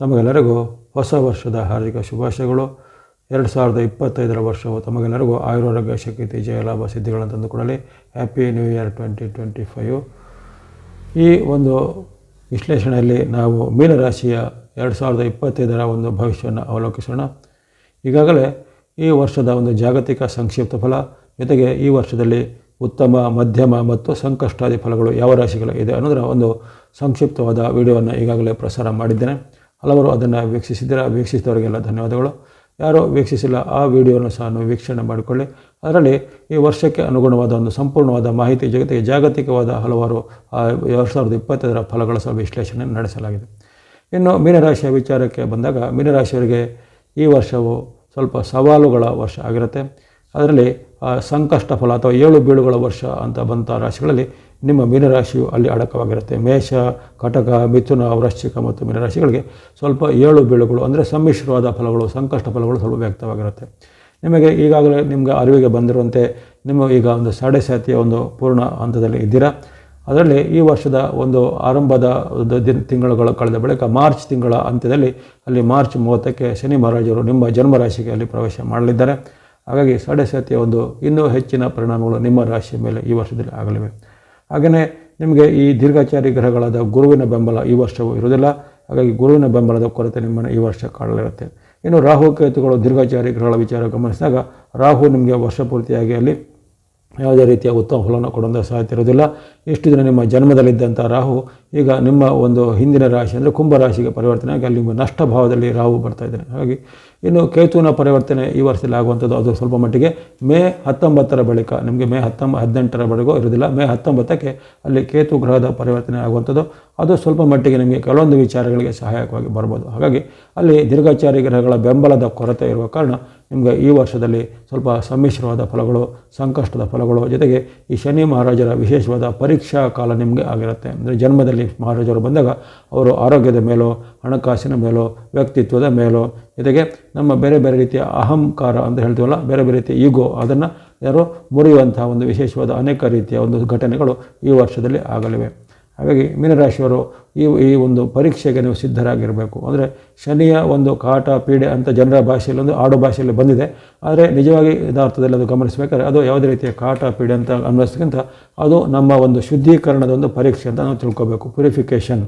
ತಮಗೆಲ್ಲರಿಗೂ ಹೊಸ ವರ್ಷದ ಹಾರ್ದಿಕ ಶುಭಾಶಯಗಳು. ಎರಡು ಸಾವಿರದ ಇಪ್ಪತ್ತೈದರ ವರ್ಷವು ತಮಗೆಲ್ಲರಿಗೂ ಆಯುರಾರೋಗ್ಯ, ಶಕ್ತಿ ಜಯಲಾಭ ಸಿದ್ಧಿಗಳನ್ನು ತಂದುಕೊಡಲಿ happy new year twenty twenty five ಈ ಒಂದು ವಿಶ್ಲೇಷಣೆಯಲ್ಲಿ ನಾವು ಮೀನರಾಶಿಯ ಎರಡು ಸಾವಿರದ ಇಪ್ಪತ್ತೈದರ ಒಂದು ಭವಿಷ್ಯವನ್ನು ಅವಲೋಕಿಸೋಣ. ಈಗಾಗಲೇ ಈ ವರ್ಷದ ಒಂದು ಜಾಗತಿಕ ಸಂಕ್ಷಿಪ್ತ ಫಲ, ಜೊತೆಗೆ ಈ ವರ್ಷದಲ್ಲಿ ಉತ್ತಮ, ಮಧ್ಯಮ ಮತ್ತು ಸಂಕಷ್ಟಾದಿ ಫಲಗಳು ಯಾವ ರಾಶಿಗಳು ಇದೆ ಅನ್ನೋದರ ಒಂದು ಸಂಕ್ಷಿಪ್ತವಾದ ವಿಡಿಯೋವನ್ನು ಈಗಾಗಲೇ ಪ್ರಸಾರ ಮಾಡಿದ್ದೇನೆ. ಹಲವರು ಅದನ್ನು ವೀಕ್ಷಿಸಿದ್ದೀರಾ? ವೀಕ್ಷಿಸಿದವರಿಗೆಲ್ಲ ಧನ್ಯವಾದಗಳು. ಯಾರೋ ವೀಕ್ಷಿಸಿಲ್ಲ, ಆ ವಿಡಿಯೋನ ಸಹ ನೀವು ವೀಕ್ಷಣೆ ಮಾಡಿಕೊಳ್ಳಿ. ಅದರಲ್ಲಿ ಈ ವರ್ಷಕ್ಕೆ ಅನುಗುಣವಾದ ಒಂದು ಸಂಪೂರ್ಣವಾದ ಮಾಹಿತಿ ಜೊತೆಗೆ ಜಾಗತಿಕವಾದ ಹಲವಾರು ಎರಡು ಸಾವಿರದ ಇಪ್ಪತ್ತೈದರ ಫಲಗಳ ಸಹ ವಿಶ್ಲೇಷಣೆ ನಡೆಸಲಾಗಿದೆ. ಇನ್ನು ಮೀನರಾಶಿಯ ವಿಚಾರಕ್ಕೆ ಬಂದಾಗ, ಮೀನರಾಶಿಯವರಿಗೆ ಈ ವರ್ಷವು ಸ್ವಲ್ಪ ಸವಾಲುಗಳ ವರ್ಷ ಆಗಿರುತ್ತೆ. ಅದರಲ್ಲಿ ಸಂಕಷ್ಟ ಫಲ ಅಥವಾ ಏಳು ಬೀಳುಗಳ ವರ್ಷ ಅಂತ ಬಂಥ ರಾಶಿಗಳಲ್ಲಿ ನಿಮ್ಮ ಮೀನರಾಶಿಯು ಅಲ್ಲಿ ಅಡಕವಾಗಿರುತ್ತೆ. ಮೇಷ, ಕಟಕ, ಮಿಥುನ, ವೃಶ್ಚಿಕ ಮತ್ತು ಮೀನರಾಶಿಗಳಿಗೆ ಸ್ವಲ್ಪ ಏಳು ಬೀಳುಗಳು ಅಂದರೆ ಸಮ್ಮಿಶ್ರವಾದ ಫಲಗಳು, ಸಂಕಷ್ಟ ಫಲಗಳು ಸ್ವಲ್ಪ ವ್ಯಕ್ತವಾಗಿರುತ್ತೆ. ನಿಮಗೆ ಈಗಾಗಲೇ ನಿಮಗೆ ಅರಿವಿಗೆ ಬಂದಿರುವಂತೆ ನಿಮ್ಮ ಈಗ ಒಂದು ಸಾಡೆ ಸಾತಿಯ ಒಂದು ಪೂರ್ಣ ಹಂತದಲ್ಲಿ ಇದ್ದೀರಾ. ಅದರಲ್ಲಿ ಈ ವರ್ಷದ ಒಂದು ಆರಂಭದ ದಿನ ತಿಂಗಳುಗಳು ಕಳೆದ ಬಳಿಕ ಮಾರ್ಚ್ ತಿಂಗಳ ಅಂತ್ಯದಲ್ಲಿ ಅಲ್ಲಿ ಮಾರ್ಚ್ ಮೂವತ್ತಕ್ಕೆ ಶನಿ ಮಹಾರಾಜರು ನಿಮ್ಮ ಜನ್ಮರಾಶಿಗೆ ಅಲ್ಲಿ ಪ್ರವೇಶ ಮಾಡಲಿದ್ದಾರೆ. ಹಾಗಾಗಿ ಸಾಡೆ ಸಾತಿಯ ಒಂದು ಇನ್ನೂ ಹೆಚ್ಚಿನ ಪರಿಣಾಮಗಳು ನಿಮ್ಮ ರಾಶಿಯ ಮೇಲೆ ಈ ವರ್ಷದಲ್ಲಿ ಆಗಲಿವೆ. ಹಾಗೆಯೇ ನಿಮಗೆ ಈ ದೀರ್ಘಾಚಾರಿ ಗ್ರಹಗಳಾದ ಗುರುವಿನ ಬೆಂಬಲ ಈ ವರ್ಷವೂ ಇರುವುದಿಲ್ಲ. ಹಾಗಾಗಿ ಗುರುವಿನ ಬೆಂಬಲದ ಕೊರತೆ ನಿಮ್ಮನ್ನು ಈ ವರ್ಷ ಕಾಡಲಿರುತ್ತೆ. ಇನ್ನು ರಾಹು ಕೇತುಗಳು ದೀರ್ಘಾಚಾರಿ ಗ್ರಹಗಳ ವಿಚಾರ ಗಮನಿಸಿದಾಗ ರಾಹು ನಿಮಗೆ ವರ್ಷ ಪೂರ್ತಿಯಾಗಿ ಅಲ್ಲಿ ಯಾವುದೇ ರೀತಿಯ ಉತ್ತಮ ಫಲವನ್ನು ಕೊಡುವಂಥ ಸಾಧ್ಯತೆ ಇರೋದಿಲ್ಲ ಇಷ್ಟು ದಿನ ನಿಮ್ಮ ಜನ್ಮದಲ್ಲಿದ್ದಂಥ ರಾಹು ಈಗ ನಿಮ್ಮ ಒಂದು ಹಿಂದಿನ ರಾಶಿ ಅಂದರೆ ಕುಂಭ ರಾಶಿಗೆ ಪರಿವರ್ತನೆ ಆಗಿ ಅಲ್ಲಿ ನಿಮ್ಮ ನಷ್ಟ ಭಾವದಲ್ಲಿ ರಾಹು ಬರ್ತಾ ಇದ್ದಾನೆ. ಹಾಗಾಗಿ ಇನ್ನು ಕೇತುವಿನ ಪರಿವರ್ತನೆ ಈ ವರ್ಷದಲ್ಲಿ ಆಗುವಂಥದ್ದು ಅದು ಸ್ವಲ್ಪ ಮಟ್ಟಿಗೆ ಮೇ ಹತ್ತೊಂಬತ್ತರ ಬಳಿಕ, ನಿಮಗೆ ಮೇ ಹತ್ತೊಂಬ, ಹದಿನೆಂಟರ ಬಳಿಗೂ ಇರೋದಿಲ್ಲ, ಮೇ ಹತ್ತೊಂಬತ್ತಕ್ಕೆ ಅಲ್ಲಿ ಕೇತು ಗ್ರಹದ ಪರಿವರ್ತನೆ ಆಗುವಂಥದ್ದು, ಅದು ಸ್ವಲ್ಪ ಮಟ್ಟಿಗೆ ನಿಮಗೆ ಕೆಲವೊಂದು ವಿಚಾರಗಳಿಗೆ ಸಹಾಯಕವಾಗಿ ಬರ್ಬೋದು. ಹಾಗಾಗಿ ಅಲ್ಲಿ ದೀರ್ಘಾಚಾರಿ ಗ್ರಹಗಳ ಬೆಂಬಲದ ಕೊರತೆ ಇರುವ ಕಾರಣ ನಿಮಗೆ ಈ ವರ್ಷದಲ್ಲಿ ಸ್ವಲ್ಪ ಸಮ್ಮಿಶ್ರವಾದ ಫಲಗಳು, ಸಂಕಷ್ಟದ ಫಲಗಳು, ಜೊತೆಗೆ ಈ ಶನಿ ಮಹಾರಾಜರ ವಿಶೇಷವಾದ ಪರೀಕ್ಷಾ ಕಾಲ ನಿಮಗೆ ಆಗಿರುತ್ತೆ. ಅಂದರೆ ಜನ್ಮದಲ್ಲಿ ಮಹಾರಾಜರು ಬಂದಾಗ ಅವರು ಆರೋಗ್ಯದ ಮೇಲೋ, ಹಣಕಾಸಿನ ಮೇಲೋ, ವ್ಯಕ್ತಿತ್ವದ ಮೇಲೋ ಜೊತೆಗೆ ನಮ್ಮ ಬೇರೆ ಬೇರೆ ರೀತಿಯ ಅಹಂಕಾರ ಅಂತ ಹೇಳ್ತೀವಲ್ಲ, ಬೇರೆ ಬೇರೆ ರೀತಿಯ ಈಗೋ ಅದನ್ನು ಯಾರೋ ಮುರಿಯುವಂತಹ ಒಂದು ವಿಶೇಷವಾದ ಅನೇಕ ರೀತಿಯ ಒಂದು ಘಟನೆಗಳು ಈ ವರ್ಷದಲ್ಲಿ ಆಗಲಿವೆ. ಹಾಗಾಗಿ ಮೀನರಾಶಿಯವರು ಈ ಈ ಒಂದು ಪರೀಕ್ಷೆಗೆ ನೀವು ಸಿದ್ಧರಾಗಿರಬೇಕು. ಅಂದರೆ ಶನಿಯ ಒಂದು ಕಾಟ ಪೀಡೆ ಅಂತ ಜನರ ಭಾಷೆಯಲ್ಲಿ ಒಂದು ಆಡು ಭಾಷೆಯಲ್ಲಿ ಬಂದಿದೆ. ಆದರೆ ನಿಜವಾಗಿ ಯಥಾರ್ಥದಲ್ಲಿ ಅದು ಗಮನಿಸಬೇಕಾದ್ರೆ ಅದು ಯಾವುದೇ ರೀತಿಯ ಕಾಟ ಪೀಡೆ ಅಂತ ಅನ್ವಯಿಸೋದಕ್ಕಿಂತ ಅದು ನಮ್ಮ ಒಂದು ಶುದ್ಧೀಕರಣದ ಒಂದು ಪರೀಕ್ಷೆ ಅಂತ ನಾವು ತಿಳ್ಕೊಬೇಕು. ಪ್ಯೂರಿಫಿಕೇಷನ್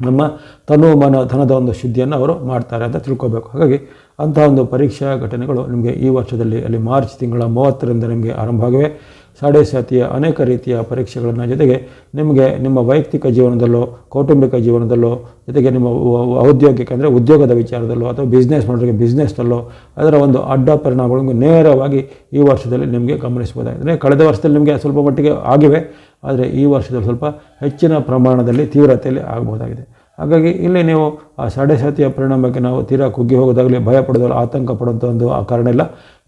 ನಮ್ಮ ತನು ಮನ ಧನದ ಒಂದು ಶುದ್ಧಿಯನ್ನು ಅವರು ಮಾಡ್ತಾರೆ ಅಂತ ತಿಳ್ಕೊಬೇಕು. ಹಾಗಾಗಿ ಅಂತಹ ಒಂದು ಪರೀಕ್ಷಾ ಘಟನೆಗಳು ನಿಮಗೆ ಈ ವರ್ಷದಲ್ಲಿ ಅಲ್ಲಿ ಮಾರ್ಚ್ ತಿಂಗಳ ಮೂವತ್ತರಿಂದ ನಿಮಗೆ ಆರಂಭ ಆಗಿವೆ ಸಾಡೆ ಸಾತಿಯ ಅನೇಕ ರೀತಿಯ ಪರೀಕ್ಷೆಗಳನ್ನು ಜೊತೆಗೆ ನಿಮಗೆ ನಿಮ್ಮ ವೈಯಕ್ತಿಕ ಜೀವನದಲ್ಲೋ, ಕೌಟುಂಬಿಕ ಜೀವನದಲ್ಲೋ, ಜೊತೆಗೆ ನಿಮ್ಮ ಔದ್ಯೋಗಿಕ ಅಂದರೆ ಉದ್ಯೋಗದ ವಿಚಾರದಲ್ಲೋ ಅಥವಾ ಬಿಸ್ನೆಸ್ ಮಾಡೋರಿಗೆ ಬಿಸ್ನೆಸ್ನಲ್ಲೋ ಅದರ ಒಂದು ಅಡ್ಡ ಪರಿಣಾಮಗಳನ್ನು ನೇರವಾಗಿ ಈ ವರ್ಷದಲ್ಲಿ ನಿಮಗೆ ಗಮನಿಸಬಹುದಾಗಿದೆ. ಕಳೆದ ವರ್ಷದಲ್ಲಿ ನಿಮಗೆ ಸ್ವಲ್ಪ ಮಟ್ಟಿಗೆ ಆಗಿವೆ, ಆದರೆ ಈ ವರ್ಷದಲ್ಲಿ ಸ್ವಲ್ಪ ಹೆಚ್ಚಿನ ಪ್ರಮಾಣದಲ್ಲಿ ತೀವ್ರತೆಯಲ್ಲಿ ಆಗಬಹುದಾಗಿದೆ. ಹಾಗಾಗಿ ಇಲ್ಲಿ ನೀವು ಆ ಸಾಡೆ ಸಾತಿಯ ಪರಿಣಾಮಕ್ಕೆ ನಾವು ತೀರಾ ಕುಗ್ಗಿ ಹೋಗೋದಾಗಲಿ ಭಯ ಪಡೋದಾಗಲಿ, ಆತಂಕ ಪಡೋದು ಒಂದು ಆ ಕಾರಣ ಇಲ್ಲ.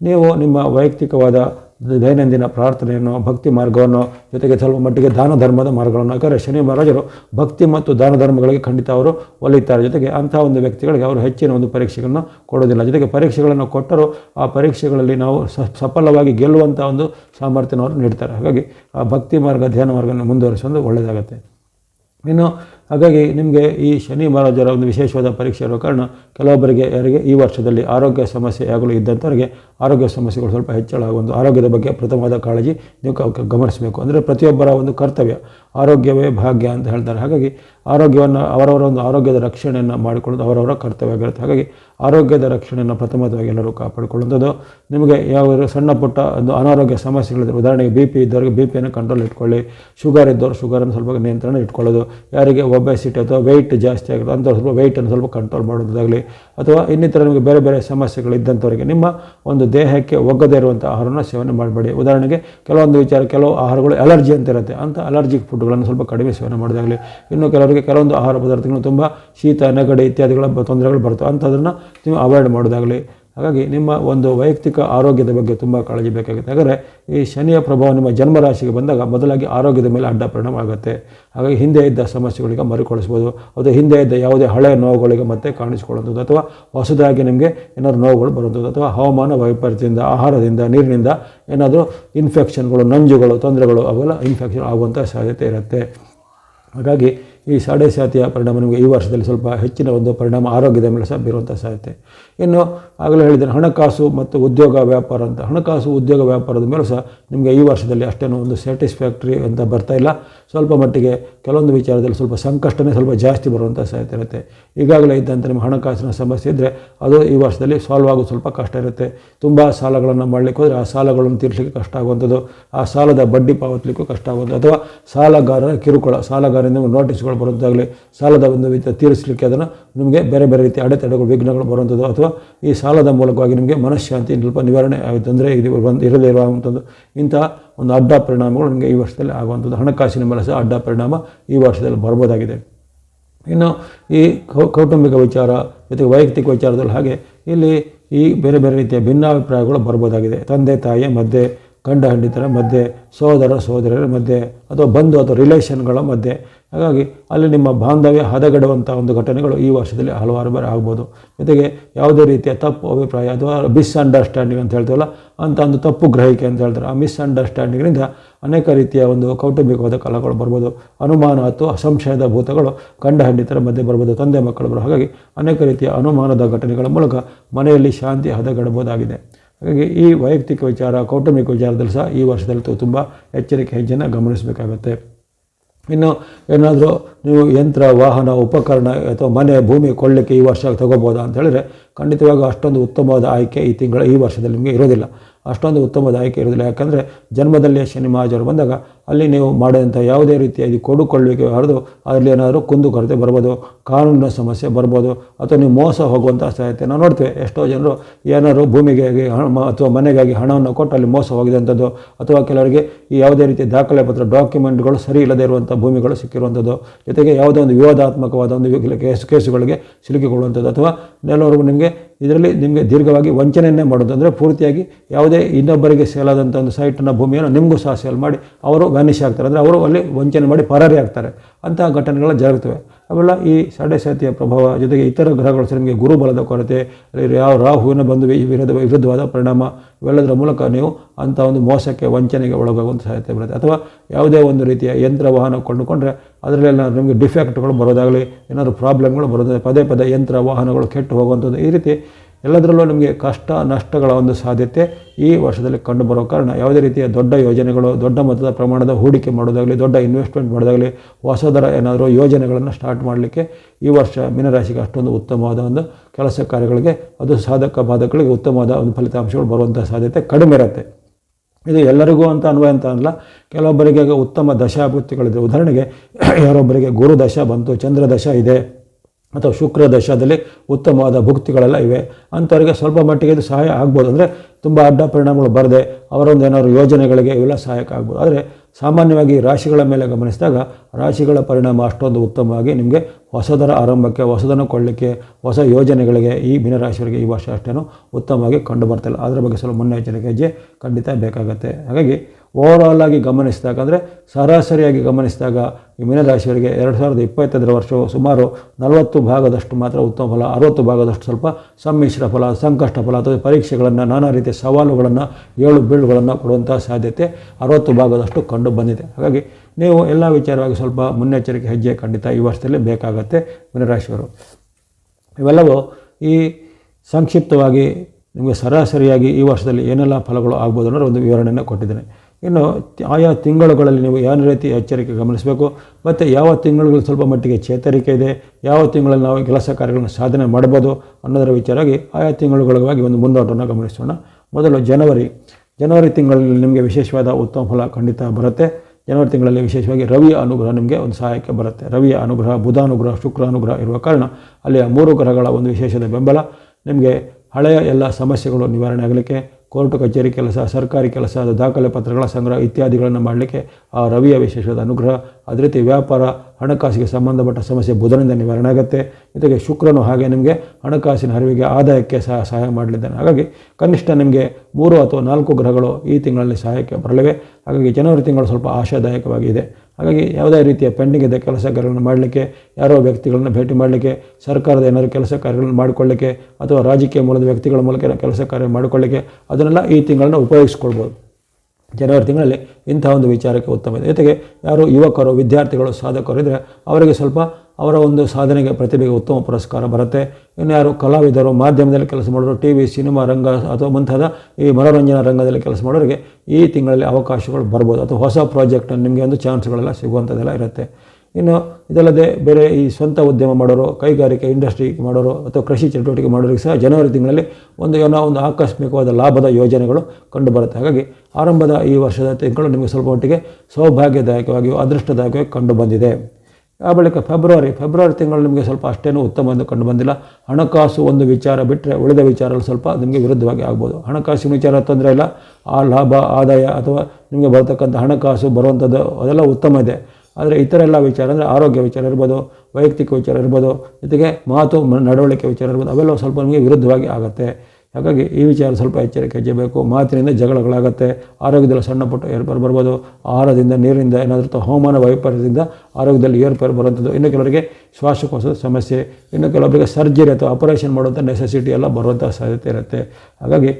ನೀವು ನಿಮ್ಮ ವೈಯಕ್ತಿಕವಾದ ದೈನಂದಿನ ಪ್ರಾರ್ಥನೆಯನ್ನು, ಭಕ್ತಿ ಮಾರ್ಗವನ್ನು, ಜೊತೆಗೆ ಸ್ವಲ್ಪ ಮಟ್ಟಿಗೆ ದಾನ ಧರ್ಮದ ಮಾರ್ಗಗಳನ್ನು. ಯಾಕಂದರೆ ಶನಿ ಮಹಾರಾಜರು ಭಕ್ತಿ ಮತ್ತು ದಾನ ಧರ್ಮಗಳಿಗೆ ಖಂಡಿತ ಅವರು ಒಲಿತಾರೆ ಜೊತೆಗೆ ಅಂಥ ಒಂದು ವ್ಯಕ್ತಿಗಳಿಗೆ ಅವರು ಹೆಚ್ಚಿನ ಒಂದು ಪರೀಕ್ಷೆಗಳನ್ನು ಕೊಡೋದಿಲ್ಲ. ಜೊತೆಗೆ ಪರೀಕ್ಷೆಗಳನ್ನು ಕೊಟ್ಟರೂ ಆ ಪರೀಕ್ಷೆಗಳಲ್ಲಿ ನಾವು ಸಫಲವಾಗಿ ಗೆಲ್ಲುವಂಥ ಒಂದು ಸಾಮರ್ಥ್ಯನ ಅವರು ನೀಡ್ತಾರೆ. ಹಾಗಾಗಿ ಆ ಭಕ್ತಿ ಮಾರ್ಗ, ಧ್ಯಾನ ಮಾರ್ಗವನ್ನು ಮುಂದುವರಿಸೋದು ಒಳ್ಳೆಯದಾಗುತ್ತೆ. ಇನ್ನು ಹಾಗಾಗಿ ನಿಮಗೆ ಈ ಶನಿ ಮಹಾರಾಜರ ಒಂದು ವಿಶೇಷವಾದ ಪರೀಕ್ಷೆ ಇರೋ ಕಾರಣ ಕೆಲವೊಬ್ಬರಿಗೆ ಯಾರಿಗೆ ಈ ವರ್ಷದಲ್ಲಿ ಆರೋಗ್ಯ ಸಮಸ್ಯೆ ಆಗಲು ಇದ್ದಂಥವ್ರಿಗೆ ಆರೋಗ್ಯ ಸಮಸ್ಯೆಗಳು ಸ್ವಲ್ಪ ಹೆಚ್ಚಳ ಒಂದು ಆರೋಗ್ಯದ ಬಗ್ಗೆ ಪ್ರಥಮವಾದ ಕಾಳಜಿ ನೀವು ಗಮನಿಸಬೇಕು. ಅಂದರೆ ಪ್ರತಿಯೊಬ್ಬರ ಒಂದು ಕರ್ತವ್ಯ ಆರೋಗ್ಯವೇ ಭಾಗ್ಯ ಅಂತ ಹೇಳ್ತಾರೆ. ಹಾಗಾಗಿ ಆರೋಗ್ಯವನ್ನು ಅವರವರ ಒಂದು ಆರೋಗ್ಯದ ರಕ್ಷಣೆಯನ್ನು ಮಾಡಿಕೊಳ್ಳೋದು ಅವರವರ ಕರ್ತವ್ಯ ಆಗಿರುತ್ತೆ. ಹಾಗಾಗಿ ಆರೋಗ್ಯದ ರಕ್ಷಣೆಯನ್ನು ಪ್ರಥಮವಾಗಿ ಎಲ್ಲರೂ ಕಾಪಾಡಿಕೊಳ್ಳುವಂಥದ್ದು. ನಿಮಗೆ ಯಾವ ಸಣ್ಣ ಪುಟ್ಟ ಒಂದು ಅನಾರೋಗ್ಯ ಸಮಸ್ಯೆಗಳಿದ್ದರೆ ಉದಾಹರಣೆಗೆ ಬಿ ಪಿ ಇದ್ದವ್ರಿಗೆ ಬಿ ಪಿಯನ್ನು ಕಂಟ್ರೋಲ್ ಇಟ್ಕೊಳ್ಳಿ. ಶುಗರ್ ಇದ್ದವ್ರು ಶುಗರನ್ನು ಸ್ವಲ್ಪ ನಿಯಂತ್ರಣ ಇಟ್ಕೊಳ್ಳೋದು. ಯಾರಿಗೆ ಒಬೆಸಿಟಿ ಅಥವಾ ವೆಯ್ಟ್ ಜಾಸ್ತಿ ಆಗುತ್ತೆ ಅಂಥವ್ರು ಸ್ವಲ್ಪ ವೆಯ್ಟನ್ನು ಸ್ವಲ್ಪ ಕಂಟ್ರೋಲ್ ಮಾಡೋದಾಗಲಿ ಅಥವಾ ಇನ್ನಿತರ ನಿಮಗೆ ಬೇರೆ ಬೇರೆ ಸಮಸ್ಯೆಗಳು ಇದ್ದಂಥವರಿಗೆ ನಿಮ್ಮ ಒಂದು ದೇಹಕ್ಕೆ ಒಗ್ಗದೇ ಇರುವಂಥ ಆಹಾರವನ್ನು ಸೇವನೆ ಮಾಡಬೇಡಿ. ಉದಾಹರಣೆಗೆ ಕೆಲವೊಂದು ವಿಚಾರ ಕೆಲವು ಆಹಾರಗಳು ಅಲರ್ಜಿ ಅಂತ ಇರುತ್ತೆ. ಅಂಥ ಅಲರ್ಜಿಕ್ ಫುಡ್ಗಳನ್ನು ಸ್ವಲ್ಪ ಕಡಿಮೆ ಸೇವನೆ ಮಾಡೋದಾಗಲಿ. ಇನ್ನು ಕೆಲವರಿಗೆ ಕೆಲವೊಂದು ಆಹಾರ ಪದಾರ್ಥಗಳು ತುಂಬ ಶೀತ, ನೆಗಡಿ ಇತ್ಯಾದಿಗಳ ತೊಂದರೆಗಳು ಬರ್ತವೆ. ಅಂಥದನ್ನು ನೀವು ಅವಾಯ್ಡ್ ಮಾಡೋದಾಗಲಿ. ಹಾಗಾಗಿ ನಿಮ್ಮ ಒಂದು ವೈಯಕ್ತಿಕ ಆರೋಗ್ಯದ ಬಗ್ಗೆ ತುಂಬ ಕಾಳಜಿ ಬೇಕಾಗುತ್ತೆ. ಹಾಗಾದರೆ ಈ ಶನಿಯ ಪ್ರಭಾವ ನಿಮ್ಮ ಜನ್ಮರಾಶಿಗೆ ಬಂದಾಗ ಮೊದಲಾಗಿ ಆರೋಗ್ಯದ ಮೇಲೆ ಅಡ್ಡ ಪರಿಣಾಮ ಆಗುತ್ತೆ. ಹಾಗಾಗಿ ಹಿಂದೆ ಇದ್ದ ಸಮಸ್ಯೆಗಳಿಗೆ ಮರುಕಳಿಸ್ಬೋದು ಅಥವಾ ಹಿಂದೆ ಇದ್ದ ಯಾವುದೇ ಹಳೆಯ ನೋವುಗಳಿಗೆ ಮತ್ತೆ ಕಾಣಿಸಿಕೊಳ್ಳುವಂಥದ್ದು. ಅಥವಾ ಹೊಸದಾಗಿ ನಿಮಗೆ ಏನಾದರೂ ನೋವುಗಳು ಬರುವಂಥದ್ದು. ಅಥವಾ ಹವಾಮಾನ ವೈಪರೀತ್ಯದಿಂದ, ಆಹಾರದಿಂದ, ನೀರಿನಿಂದ ಏನಾದರೂ ಇನ್ಫೆಕ್ಷನ್ಗಳು ನಂಜುಗಳು, ತೊಂದರೆಗಳು ಅವೆಲ್ಲ ಇನ್ಫೆಕ್ಷನ್ ಆಗುವಂಥ ಸಾಧ್ಯತೆ ಇರುತ್ತೆ. ಹಾಗಾಗಿ ಈ ಸಾಡೆ ಸಾತಿಯ ಪರಿಣಾಮ ನಿಮಗೆ ಈ ವರ್ಷದಲ್ಲಿ ಸ್ವಲ್ಪ ಹೆಚ್ಚಿನ ಒಂದು ಪರಿಣಾಮ ಆರೋಗ್ಯದ ಮೇಲೆ ಸಹ ಬೀರುವಂಥ ಸಾಧ್ಯತೆ. ಇನ್ನು ಆಗಲೇ ಹೇಳಿದರೆ ಹಣಕಾಸು ಮತ್ತು ಉದ್ಯೋಗ ವ್ಯಾಪಾರ ಅಂತ. ಹಣಕಾಸು, ಉದ್ಯೋಗ ವ್ಯಾಪಾರದ ಮೇಲೂ ಸಹ ನಿಮಗೆ ಈ ವರ್ಷದಲ್ಲಿ ಅಷ್ಟೇನೂ ಒಂದು ಸ್ಯಾಟಿಸ್ಫ್ಯಾಕ್ಟ್ರಿ ಅಂತ ಬರ್ತಾ ಇಲ್ಲ. ಸ್ವಲ್ಪ ಮಟ್ಟಿಗೆ ಕೆಲವೊಂದು ವಿಚಾರದಲ್ಲಿ ಸ್ವಲ್ಪ ಸಂಕಷ್ಟನೇ ಸ್ವಲ್ಪ ಜಾಸ್ತಿ ಬರುವಂಥ ಸಾಧ್ಯತೆ ಇರುತ್ತೆ. ಈಗಾಗಲೇ ಇದ್ದಂಥ ನಿಮ್ಮ ಹಣಕಾಸಿನ ಸಮಸ್ಯೆ ಇದ್ದರೆ ಅದು ಈ ವರ್ಷದಲ್ಲಿ ಸಾಲ್ವ್ ಆಗೋದು ಸ್ವಲ್ಪ ಕಷ್ಟ ಇರುತ್ತೆ. ತುಂಬ ಸಾಲಗಳನ್ನು ಮಾಡಲಿಕ್ಕೆ ಹೋದರೆ ಆ ಸಾಲಗಳನ್ನು ತೀರಿಸಲಿಕ್ಕೆ ಕಷ್ಟ ಆಗುವಂಥದ್ದು, ಆ ಸಾಲದ ಬಡ್ಡಿ ಪಾವತಿಲಿಕ್ಕೂ ಕಷ್ಟ ಆಗುವಂಥದ್ದು, ಅಥವಾ ಸಾಲಗಾರರ ಕಿರುಕುಳ, ಸಾಲಗಾರರಿಂದ ನೋಟಿಸ್ಗಳು ಬರುವುದಾಗಲಿ ಸಾಲದ ಒಂದು ತೀರಿಸಲಿಕ್ಕೆ ಅದನ್ನು ನಿಮಗೆ ಬೇರೆ ಬೇರೆ ರೀತಿಯ ಅಡೆತಡೆಗಳು, ವಿಘ್ನಗಳು ಬರುವಂಥದ್ದು ಅಥವಾ ಈ ಸಾಲದ ಮೂಲಕವಾಗಿ ನಿಮಗೆ ಮನಃಶಾಂತಿ, ಸ್ವಲ್ಪ ನಿವಾರಣೆ ತೊಂದರೆ ಇದು ಒಂದು ಇರದೇ ಇರುವಂಥದ್ದು ಇಂತಹ ಒಂದು ಅಡ್ಡ ಪರಿಣಾಮಗಳು ನಿಮಗೆ ಈ ವರ್ಷದಲ್ಲಿ ಆಗುವಂಥದ್ದು. ಹಣಕಾಸಿನ ಮೇಲೆ ಸಹ ಅಡ್ಡ ಪರಿಣಾಮ ಈ ವರ್ಷದಲ್ಲಿ ಬರ್ಬೋದಾಗಿದೆ ಇನ್ನು ಈ ಕೌಟುಂಬಿಕ ವಿಚಾರ, ಜೊತೆಗೆ ವೈಯಕ್ತಿಕ ವಿಚಾರದಲ್ಲಿ ಹಾಗೆ ಇಲ್ಲಿ ಈ ಬೇರೆ ಬೇರೆ ರೀತಿಯ ಭಿನ್ನಾಭಿಪ್ರಾಯಗಳು ಬರ್ಬೋದಾಗಿದೆ ತಂದೆ ತಾಯಿಯ ಮಧ್ಯೆ ಗಂಡ ಹೆಂಡಿತರ ಮಧ್ಯೆ ಸೋದರ ಸೋದರರ ಮಧ್ಯೆ ಅಥವಾ ಬಂಧು ಅಥವಾ ರಿಲೇಷನ್ಗಳ ಮಧ್ಯೆ. ಹಾಗಾಗಿ ಅಲ್ಲಿ ನಿಮ್ಮ ಬಾಂಧವ್ಯ ಹದಗೆಡುವಂಥ ಒಂದು ಘಟನೆಗಳು ಈ ವರ್ಷದಲ್ಲಿ ಹಲವಾರು ಬಾರಿ ಆಗ್ಬೋದು. ಜೊತೆಗೆ ಯಾವುದೇ ರೀತಿಯ ತಪ್ಪು ಅಭಿಪ್ರಾಯ ಅಥವಾ ಮಿಸ್ಅಂಡರ್ಸ್ಟ್ಯಾಂಡಿಂಗ್ ಅಂತ ಹೇಳ್ತೀವಲ್ಲ, ಅಂಥ ಒಂದು ತಪ್ಪು ಗ್ರಹಿಕೆ ಅಂತ ಹೇಳ್ತಾರೆ. ಆ ಮಿಸ್ಅಂಡರ್ಸ್ಟ್ಯಾಂಡಿಂಗ್ನಿಂದ ಅನೇಕ ರೀತಿಯ ಒಂದು ಕೌಟುಂಬಿಕವಾದ ಕಲಗಳು ಬರ್ಬೋದು. ಅನುಮಾನ ಅಥವಾ ಸಂಶಯದ ಭೂತಗಳು ಗಂಡ ಹೆಂಡಿತರ ಮಧ್ಯೆ ಬರ್ಬೋದು, ತಂದೆ ಮಕ್ಕಳು ಬರೋ ಹಾಗಾಗಿ ಅನೇಕ ರೀತಿಯ ಅನುಮಾನದ ಘಟನೆಗಳ ಮೂಲಕ ಮನೆಯಲ್ಲಿ ಶಾಂತಿ ಹದಗೆಡಬಹುದಾಗಿದೆ. ಹಾಗಾಗಿ ಈ ವೈಯಕ್ತಿಕ ವಿಚಾರ, ಕೌಟುಂಬಿಕ ವಿಚಾರದಲ್ಲಿ ಸಹ ಈ ವರ್ಷದಲ್ಲಿ ತುಂಬ ಎಚ್ಚರಿಕೆ, ಹೆಜ್ಜೆನ ಗಮನಿಸಬೇಕಾಗುತ್ತೆ. ಇನ್ನು ಏನಾದರೂ ನೀವು ಯಂತ್ರ, ವಾಹನ, ಉಪಕರಣ ಅಥವಾ ಮನೆ, ಭೂಮಿ ಕೊಳ್ಳಲಿಕ್ಕೆ ಈ ವರ್ಷ ತಗೋಬೋದಾ ಅಂತ ಹೇಳಿದ್ರೆ ಖಂಡಿತವಾಗ ಅಷ್ಟೊಂದು ಉತ್ತಮವಾದ ಆಯ್ಕೆ ಈ ತಿಂಗಳ, ಈ ವರ್ಷದಲ್ಲಿ ನಿಮಗೆ ಇರೋದಿಲ್ಲ. ಅಷ್ಟೊಂದು ಉತ್ತಮವಾದ ಆಯ್ಕೆ ಇರೋದಿಲ್ಲ. ಯಾಕಂದರೆ ಜನ್ಮದಲ್ಲಿ ಶನಿ, ಮಹಾಜರು ಬಂದಾಗ ಅಲ್ಲಿ ನೀವು ಮಾಡಿದಂಥ ಯಾವುದೇ ರೀತಿಯಾಗಿ ಕೊಡುಕೊಳ್ಳುವಿಕೆ ಹರಿದು ಅದರಲ್ಲಿ ಏನಾದರೂ ಕುಂದುಕೊರತೆ ಬರ್ಬೋದು, ಕಾನೂನಿನ ಸಮಸ್ಯೆ ಬರ್ಬೋದು, ಅಥವಾ ನೀವು ಮೋಸ ಹೋಗುವಂಥ ಸಾಧ್ಯತೆ ನಾವು ನೋಡ್ತೇವೆ. ಎಷ್ಟೋ ಜನರು ಏನಾದರೂ ಭೂಮಿಗಾಗಿ ಹಣ ಅಥವಾ ಮನೆಗಾಗಿ ಹಣವನ್ನು ಕೊಟ್ಟು ಅಲ್ಲಿ ಮೋಸ ಹೋಗಿದಂಥದ್ದು, ಅಥವಾ ಕೆಲವರಿಗೆ ಈ ಯಾವುದೇ ರೀತಿಯ ದಾಖಲೆ ಪತ್ರ, ಡಾಕ್ಯುಮೆಂಟ್ಗಳು ಸರಿ ಇಲ್ಲದೇ ಇರುವಂಥ ಭೂಮಿಗಳು ಸಿಕ್ಕಿರುವಂಥದ್ದು, ಜೊತೆಗೆ ಯಾವುದೋ ಒಂದು ವಿವಾದಾತ್ಮಕವಾದ ಒಂದು ಕೇಸ್, ಕೇಸುಗಳಿಗೆ ಸಿಲುಕಿಕೊಳ್ಳುವಂಥದ್ದು, ಅಥವಾ ನೆಲವರೆಗೂ ನಿಮಗೆ ಇದರಲ್ಲಿ ನಿಮಗೆ ದೀರ್ಘವಾಗಿ ವಂಚನೆಯನ್ನೇ ಮಾಡೋದು ಅಂದರೆ ಪೂರ್ತಿಯಾಗಿ ಯಾವುದೇ ಇನ್ನೊಬ್ಬರಿಗೆ ಸೇಲಾದಂಥ ಒಂದು ಸೈಟನ್ನು, ಭೂಮಿಯನ್ನು ನಿಮಗೂ ಸಹ ಸೇಲ್ ಮಾಡಿ ಅವರು ವ್ಯಾನಿಷ್ ಆಗ್ತಾರೆ. ಅಂದರೆ ಅವರು ಅಲ್ಲಿ ವಂಚನೆ ಮಾಡಿ ಪರಾರಿ ಆಗ್ತಾರೆ. ಅಂತಹ ಘಟನೆಗಳು ಜರುಗ್ತವೆ ಅವೆಲ್ಲ ಈ ಸಾಡೆ ಸಾತಿಯ ಪ್ರಭಾವ ಜೊತೆಗೆ ಇತರ ಗ್ರಹಗಳು ಸರಿ ನಿಮಗೆ ಗುರುಬಲದ ಕೊರತೆ ಯಾವ ರಾಹುವಿನ ಬಂದು ವಿರೋಧ ವಿರುದ್ಧ ವಿರುದ್ಧವಾದ ಪರಿಣಾಮ, ಇವೆಲ್ಲದರ ಮೂಲಕ ನೀವು ಅಂಥ ಒಂದು ಮೋಸಕ್ಕೆ, ವಂಚನೆಗೆ ಒಳಗಾಗುವಂಥ ಸಾಧ್ಯತೆ ಬರುತ್ತೆ. ಅಥವಾ ಯಾವುದೇ ಒಂದು ರೀತಿಯ ಯಂತ್ರ, ವಾಹನ ಕೊಂಡುಕೊಂಡ್ರೆ ಅದರಲ್ಲೆಲ್ಲ ನಿಮಗೆ ಡಿಫೆಕ್ಟ್ಗಳು ಬರೋದಾಗಲಿ, ಏನಾದರೂ ಪ್ರಾಬ್ಲಮ್ಗಳು ಬರೋದಾಗಲಿ, ಪದೇ ಪದೇ ಯಂತ್ರ, ವಾಹನಗಳು ಕೆಟ್ಟು ಹೋಗುವಂಥದ್ದು ಈ ರೀತಿ ಎಲ್ಲದರಲ್ಲೂ ನಿಮಗೆ ಕಷ್ಟ, ನಷ್ಟಗಳ ಒಂದು ಸಾಧ್ಯತೆ ಈ ವರ್ಷದಲ್ಲಿ ಕಂಡುಬರುವ ಕಾರಣ ಯಾವುದೇ ರೀತಿಯ ದೊಡ್ಡ ಯೋಜನೆಗಳು, ದೊಡ್ಡ ಮೊತ್ತದ ಪ್ರಮಾಣದ ಹೂಡಿಕೆ ಮಾಡೋದಾಗಲಿ, ದೊಡ್ಡ ಇನ್ವೆಸ್ಟ್ಮೆಂಟ್ ಮಾಡೋದಾಗಲಿ, ಹೊಸದರ ಏನಾದರೂ ಯೋಜನೆಗಳನ್ನು ಸ್ಟಾರ್ಟ್ ಮಾಡಲಿಕ್ಕೆ ಈ ವರ್ಷ ಮೀನರಾಶಿಗೆ ಅಷ್ಟೊಂದು ಉತ್ತಮವಾದ ಒಂದು ಕೆಲಸ ಕಾರ್ಯಗಳಿಗೆ, ಅದು ಸಾಧಕ ಬಾಧಕಗಳಿಗೆ ಉತ್ತಮವಾದ ಒಂದು ಫಲಿತಾಂಶಗಳು ಬರುವಂಥ ಸಾಧ್ಯತೆ ಕಡಿಮೆ ಇರುತ್ತೆ. ಇದು ಎಲ್ಲರಿಗೂ ಅಂತ ಅನ್ವಯ ಅಂತ ಅಲ್ಲ, ಕೆಲವೊಬ್ಬರಿಗೆ ಉತ್ತಮ ದಶಾಭುಕ್ತಿಗಳಿದೆ ಉದಾಹರಣೆಗೆ, ಯಾರೊಬ್ಬರಿಗೆ ಗುರು ದಶ ಬಂತು, ಚಂದ್ರ ದಶ ಇದೆ ಅಥವಾ ಶುಕ್ರ ದಶದಲ್ಲಿ ಉತ್ತಮವಾದ ಭುಕ್ತಿಗಳೆಲ್ಲ ಇವೆ. ಅಂಥವರಿಗೆ ಸ್ವಲ್ಪ ಮಟ್ಟಿಗೆ ಇದು ಸಹಾಯ ಆಗ್ಬೋದು. ಅಂದರೆ ತುಂಬ ಅಡ್ಡ ಪರಿಣಾಮಗಳು ಬರದೆ ಅವರೊಂದು ಏನಾದ್ರು ಯೋಜನೆಗಳಿಗೆ ಇವೆಲ್ಲ ಸಹಾಯಕ ಆಗ್ಬೋದು. ಆದರೆ ಸಾಮಾನ್ಯವಾಗಿ ರಾಶಿಗಳ ಮೇಲೆ ಗಮನಿಸಿದಾಗ ರಾಶಿಗಳ ಪರಿಣಾಮ ಅಷ್ಟೊಂದು ಉತ್ತಮವಾಗಿ ನಿಮಗೆ ಹೊಸದರ ಆರಂಭಕ್ಕೆ, ಹೊಸದನ್ನು ಕೊಡಲಿಕ್ಕೆ ಹೊಸ ಯೋಜನೆಗಳಿಗೆ ಈ ಮೀನರಾಶಿಯವರಿಗೆ ಈ ವರ್ಷ ಅಷ್ಟೇನು ಉತ್ತಮವಾಗಿ ಕಂಡು ಬರ್ತಿಲ್ಲ. ಅದರ ಬಗ್ಗೆ ಸ್ವಲ್ಪ ಮುನ್ನೆಚ್ಚರಿಕೆ ಹೆಜ್ಜೆ ಖಂಡಿತ ಬೇಕಾಗುತ್ತೆ. ಹಾಗಾಗಿ ಓವರಾಲ್ ಆಗಿ ಗಮನಿಸಿದಾಗ ಅಂದರೆ ಸರಾಸರಿಯಾಗಿ ಗಮನಿಸಿದಾಗ ಈ ಮೀನರಾಶಿಯವರಿಗೆ ಎರಡು ಸಾವಿರದ ಇಪ್ಪತ್ತೈದರ ವರ್ಷವು ಸುಮಾರು ನಲವತ್ತು ಭಾಗದಷ್ಟು ಮಾತ್ರ ಉತ್ತಮ ಫಲ, ಅರವತ್ತು ಭಾಗದಷ್ಟು ಸ್ವಲ್ಪ ಸಮ್ಮಿಶ್ರ ಫಲ, ಸಂಕಷ್ಟ ಫಲ ಅಥವಾ ಪರೀಕ್ಷೆಗಳನ್ನು ನಾನಾ ರೀತಿಯ ಸವಾಲುಗಳನ್ನು, ಏಳು ಬೀಳುಗಳನ್ನು ಕೊಡುವಂಥ ಸಾಧ್ಯತೆ ಅರವತ್ತು ಭಾಗದಷ್ಟು ಕಂಡು ಬಂದಿದೆ. ಹಾಗಾಗಿ ನೀವು ಎಲ್ಲ ವಿಚಾರವಾಗಿ ಸ್ವಲ್ಪ ಮುನ್ನೆಚ್ಚರಿಕೆ ಹೆಜ್ಜೆ ಖಂಡಿತ ಈ ವರ್ಷದಲ್ಲಿ ಬೇಕಾಗತ್ತೆ ಮೀನರಾಶಿಯವರು. ಇವೆಲ್ಲವೂ ಈ ಸಂಕ್ಷಿಪ್ತವಾಗಿ ನಿಮಗೆ ಸರಾಸರಿಯಾಗಿ ಈ ವರ್ಷದಲ್ಲಿ ಏನೆಲ್ಲ ಫಲಗಳು ಆಗ್ಬೋದು ಅನ್ನೋ ಒಂದು ವಿವರಣೆಯನ್ನು ಕೊಟ್ಟಿದ್ದೇನೆ. ಇನ್ನು ಆಯಾ ತಿಂಗಳುಗಳಲ್ಲಿ ನೀವು ಯಾವ ರೀತಿ ಎಚ್ಚರಿಕೆ ಗಮನಿಸಬೇಕು, ಮತ್ತು ಯಾವ ತಿಂಗಳುಗಳು ಸ್ವಲ್ಪ ಮಟ್ಟಿಗೆ ಚೇತರಿಕೆ ಇದೆ, ಯಾವ ತಿಂಗಳಲ್ಲಿ ನಾವು ಕೆಲಸ ಕಾರ್ಯಗಳನ್ನು ಸಾಧನೆ ಮಾಡ್ಬೋದು ಅನ್ನೋದರ ವಿಚಾರವಾಗಿ ಆಯಾ ತಿಂಗಳುಗಳಿಗಾಗಿ ಒಂದು ಮುನ್ನೋಟವನ್ನು ಗಮನಿಸೋಣ. ಮೊದಲು ಜನವರಿ. ಜನವರಿ ತಿಂಗಳಲ್ಲಿ ನಿಮಗೆ ವಿಶೇಷವಾದ ಉತ್ತಮ ಫಲ ಖಂಡಿತ ಬರುತ್ತೆ. ಜನವರಿ ತಿಂಗಳಲ್ಲಿ ವಿಶೇಷವಾಗಿ ರವಿಯ ಅನುಗ್ರಹ ನಿಮಗೆ ಒಂದು ಸಹಾಯಕ್ಕೆ ಬರುತ್ತೆ. ರವಿಯ ಅನುಗ್ರಹ ಬುಧ ಅನುಗ್ರಹ ಶುಕ್ರ ಅನುಗ್ರಹ ಇರುವ ಕಾರಣ ಅಲ್ಲಿಯ ಮೂರು ಗ್ರಹಗಳ ಒಂದು ವಿಶೇಷದ ಬೆಂಬಲ. ನಿಮಗೆ ಹಳೆಯ ಎಲ್ಲ ಸಮಸ್ಯೆಗಳು ನಿವಾರಣೆ ಆಗಲಿಕ್ಕೆ ಕೋರ್ಟ್ ಕಚೇರಿ ಕೆಲಸ, ಸರ್ಕಾರಿ ಕೆಲಸ ದಾಖಲೆ ಪತ್ರಗಳ ಸಂಗ್ರಹ ಇತ್ಯಾದಿಗಳನ್ನು ಮಾಡಲಿಕ್ಕೆ ಆ ರವಿಯ ವಿಶೇಷದ ಅನುಗ್ರಹ. ಅದೇ ರೀತಿ ವ್ಯಾಪಾರ, ಹಣಕಾಸಿಗೆ ಸಂಬಂಧಪಟ್ಟ ಸಮಸ್ಯೆ ಬುಧನಿಂದ ನಿವಾರಣೆ ಆಗುತ್ತೆ. ಜೊತೆಗೆ ಶುಕ್ರನು ಹಾಗೆ ನಿಮಗೆ ಹಣಕಾಸಿನ ಹರಿವಿಗೆ ಆದಾಯಕ್ಕೆ ಸಹ ಸಹಾಯ ಮಾಡಲಿದ್ದಾನೆ. ಹಾಗಾಗಿ ಕನಿಷ್ಠ ನಿಮಗೆ ಮೂರು ಅಥವಾ ನಾಲ್ಕು ಗ್ರಹಗಳು ಈ ತಿಂಗಳಲ್ಲಿ ಸಹಾಯಕ್ಕೆ ಬರಲಿವೆ. ಹಾಗಾಗಿ ಜನವರಿ ತಿಂಗಳು ಸ್ವಲ್ಪ ಆಶಾದಾಯಕವಾಗಿದೆ. ಹಾಗಾಗಿ ಯಾವುದೇ ರೀತಿಯ ಪೆಂಡಿಂಗ್ ಇದೆ ಕೆಲಸ ಕಾರ್ಯಗಳನ್ನು ಮಾಡಲಿಕ್ಕೆ, ಯಾರೋ ವ್ಯಕ್ತಿಗಳನ್ನು ಭೇಟಿ ಮಾಡಲಿಕ್ಕೆ, ಸರ್ಕಾರದ ಏನಾದರೂ ಕೆಲಸ ಕಾರ್ಯಗಳನ್ನು ಮಾಡಿಕೊಳ್ಳಿಕ್ಕೆ ಅಥವಾ ರಾಜಕೀಯ ಮೂಲದ ವ್ಯಕ್ತಿಗಳ ಮೂಲಕ ಕೆಲಸ ಕಾರ್ಯ ಮಾಡಿಕೊಳ್ಳಿಕ್ಕೆ ಅದನ್ನೆಲ್ಲ ಈ ತಿಂಗಳನ್ನು ಉಪಯೋಗಿಸ್ಕೊಳ್ಬೋದು. ಜನವರಿ ತಿಂಗಳಲ್ಲಿ ಇಂಥ ಒಂದು ವಿಚಾರಕ್ಕೆ ಉತ್ತಮ ಇದೆ. ಜೊತೆಗೆ ಯಾರು ಯುವಕರು, ವಿದ್ಯಾರ್ಥಿಗಳು, ಸಾಧಕರು ಇದ್ದರೆ ಅವರಿಗೆ ಸ್ವಲ್ಪ ಅವರ ಒಂದು ಸಾಧನೆಗೆ ಪ್ರತಿಭೆಗೆ ಉತ್ತಮ ಪುರಸ್ಕಾರ ಬರುತ್ತೆ. ಇನ್ನು ಯಾರು ಕಲಾವಿದರು, ಮಾಧ್ಯಮದಲ್ಲಿ ಕೆಲಸ ಮಾಡೋರು, ಟಿ ವಿ, ಸಿನಿಮಾ ರಂಗ ಅಥವಾ ಮುಂತಾದ ಈ ಮನೋರಂಜನಾ ರಂಗದಲ್ಲಿ ಕೆಲಸ ಮಾಡೋರಿಗೆ ಈ ತಿಂಗಳಲ್ಲಿ ಅವಕಾಶಗಳು ಬರ್ಬೋದು. ಅಥವಾ ಹೊಸ ಪ್ರಾಜೆಕ್ಟ್ ನಿಮಗೆ ಒಂದು ಚಾನ್ಸ್ಗಳೆಲ್ಲ ಸಿಗುವಂಥದ್ದೆಲ್ಲ ಇರುತ್ತೆ. ಇನ್ನು ಇದಲ್ಲದೆ ಬೇರೆ ಈ ಸ್ವಂತ ಉದ್ಯಮ ಮಾಡೋರು, ಕೈಗಾರಿಕೆ ಇಂಡಸ್ಟ್ರಿ ಮಾಡೋರು ಅಥವಾ ಕೃಷಿ ಚಟುವಟಿಕೆ ಮಾಡೋರಿಗೆ ಸಹ ಜನವರಿ ತಿಂಗಳಲ್ಲಿ ಒಂದು ಏನೋ ಒಂದು ಆಕಸ್ಮಿಕವಾದ ಲಾಭದ ಯೋಜನೆಗಳು ಕಂಡುಬರುತ್ತೆ ಹಾಗಾಗಿ ಆರಂಭದ ಈ ವರ್ಷದ ತಿಂಗಳು ನಿಮಗೆ ಸ್ವಲ್ಪ ಮಟ್ಟಿಗೆ ಸೌಭಾಗ್ಯದಾಯಕವಾಗಿಯೂ ಅದೃಷ್ಟದಾಯಕವಾಗಿ ಕಂಡು ಬಂದಿದೆ. ಆ ಬಳಿಕ ಫೆಬ್ರವರಿ ಫೆಬ್ರವರಿ ತಿಂಗಳು ನಿಮಗೆ ಸ್ವಲ್ಪ ಅಷ್ಟೇನೂ ಉತ್ತಮ ಎಂದು ಕಂಡು ಬಂದಿಲ್ಲ. ಹಣಕಾಸು ಒಂದು ವಿಚಾರ ಬಿಟ್ಟರೆ ಉಳಿದ ವಿಚಾರ ಸ್ವಲ್ಪ ನಿಮಗೆ ವಿರುದ್ಧವಾಗಿ ಆಗ್ಬೋದು. ಹಣಕಾಸಿನ ವಿಚಾರ ತೊಂದರೆ ಇಲ್ಲ. ಆ ಲಾಭ, ಆದಾಯ ಅಥವಾ ನಿಮಗೆ ಬರ್ತಕ್ಕಂಥ ಹಣಕಾಸು ಬರುವಂಥದ್ದು ಅದೆಲ್ಲ ಉತ್ತಮ ಇದೆ. ಆದರೆ ಇತರ ಎಲ್ಲ ವಿಚಾರ ಅಂದರೆ ಆರೋಗ್ಯ ವಿಚಾರ ಇರ್ಬೋದು, ವೈಯಕ್ತಿಕ ವಿಚಾರ ಇರ್ಬೋದು, ಜೊತೆಗೆ ಮಾತು ನಡವಳಿಕೆ ವಿಚಾರ ಇರ್ಬೋದು, ಅವೆಲ್ಲ ಸ್ವಲ್ಪ ನಿಮಗೆ ವಿರುದ್ಧವಾಗಿ ಆಗುತ್ತೆ. ಹಾಗಾಗಿ ಈ ವಿಚಾರ ಸ್ವಲ್ಪ ಎಚ್ಚರಿಕೆ ಹೆಜ್ಜೆಬೇಕು ಮಾತಿನಿಂದ ಜಗಳಗಳಾಗುತ್ತೆ. ಆರೋಗ್ಯದಲ್ಲಿ ಸಣ್ಣ ಪುಟ್ಟ ಏರ್ಪೇರು ಬರ್ಬೋದು. ಆಹಾರದಿಂದ, ನೀರಿನಿಂದ ಏನಾದರೂ ಹವಾಮಾನ ವೈಪರ್ಯದಿಂದ ಆರೋಗ್ಯದಲ್ಲಿ ಏರ್ಪೇರು ಬರುವಂಥದ್ದು. ಇನ್ನು ಕೆಲವರಿಗೆ ಶ್ವಾಸಕೋಶದ ಸಮಸ್ಯೆ, ಇನ್ನು ಕೆಲವರಿಗೆ ಸರ್ಜರಿ ಅಥವಾ ಆಪರೇಷನ್ ಮಾಡುವಂಥ ನೆಸೆಸಿಟಿ ಎಲ್ಲ ಬರುವಂಥ ಸಾಧ್ಯತೆ ಇರುತ್ತೆ. ಹಾಗಾಗಿ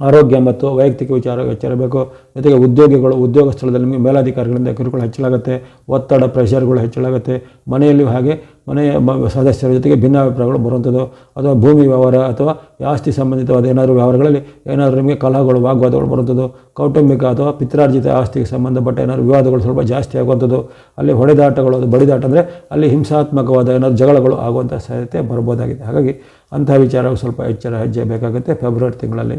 ಆರೋಗ್ಯ ಮತ್ತು ವೈಯಕ್ತಿಕ ವಿಚಾರ ಎಚ್ಚರಬೇಕು ಜೊತೆಗೆ ಉದ್ಯೋಗಿಗಳು, ಉದ್ಯೋಗ ಸ್ಥಳದಲ್ಲಿ ನಿಮಗೆ ಮೇಲಾಧಿಕಾರಿಗಳಿಂದ ಕಿರುಕುಳ ಹೆಚ್ಚಳಾಗುತ್ತೆ. ಒತ್ತಡ ಪ್ರೆಷರ್ಗಳು ಹೆಚ್ಚಳಾಗುತ್ತೆ. ಮನೆಯಲ್ಲಿ ಹಾಗೆ ಮನೆಯ ಸದಸ್ಯರ ಜೊತೆಗೆ ಭಿನ್ನಾಭಿಪ್ರಾಯಗಳು ಬರುವಂಥದ್ದು. ಅಥವಾ ಭೂಮಿ ವ್ಯವಹಾರ ಅಥವಾ ಆಸ್ತಿ ಸಂಬಂಧಿತವಾದ ಏನಾದರೂ ವ್ಯವಹಾರಗಳಲ್ಲಿ ಏನಾದರೂ ನಿಮಗೆ ಕಲಹಗಳು, ವಾಗ್ವಾದಗಳು ಬರುವಂಥದ್ದು. ಕೌಟುಂಬಿಕ ಅಥವಾ ಪಿತ್ರಾರ್ಜಿತ ಆಸ್ತಿಗೆ ಸಂಬಂಧಪಟ್ಟ ಏನಾದರೂ ವಿವಾದಗಳು ಸ್ವಲ್ಪ ಜಾಸ್ತಿ ಆಗುವಂಥದ್ದು. ಅಲ್ಲಿ ಹೊಡೆದಾಟಗಳು, ಅದು ಬಡಿದಾಟ ಅಂದರೆ ಅಲ್ಲಿ ಹಿಂಸಾತ್ಮಕವಾದ ಏನಾದರೂ ಜಗಳಗಳು ಆಗುವಂಥ ಸಾಧ್ಯತೆ ಬರ್ಬೋದಾಗಿದೆ ಹಾಗಾಗಿ ಅಂತಹ ವಿಚಾರಗಳು ಸ್ವಲ್ಪ ಎಚ್ಚರ, ಹೆಜ್ಜೆ ಬೇಕಾಗುತ್ತೆ. ಫೆಬ್ರವರಿ ತಿಂಗಳಲ್ಲಿ.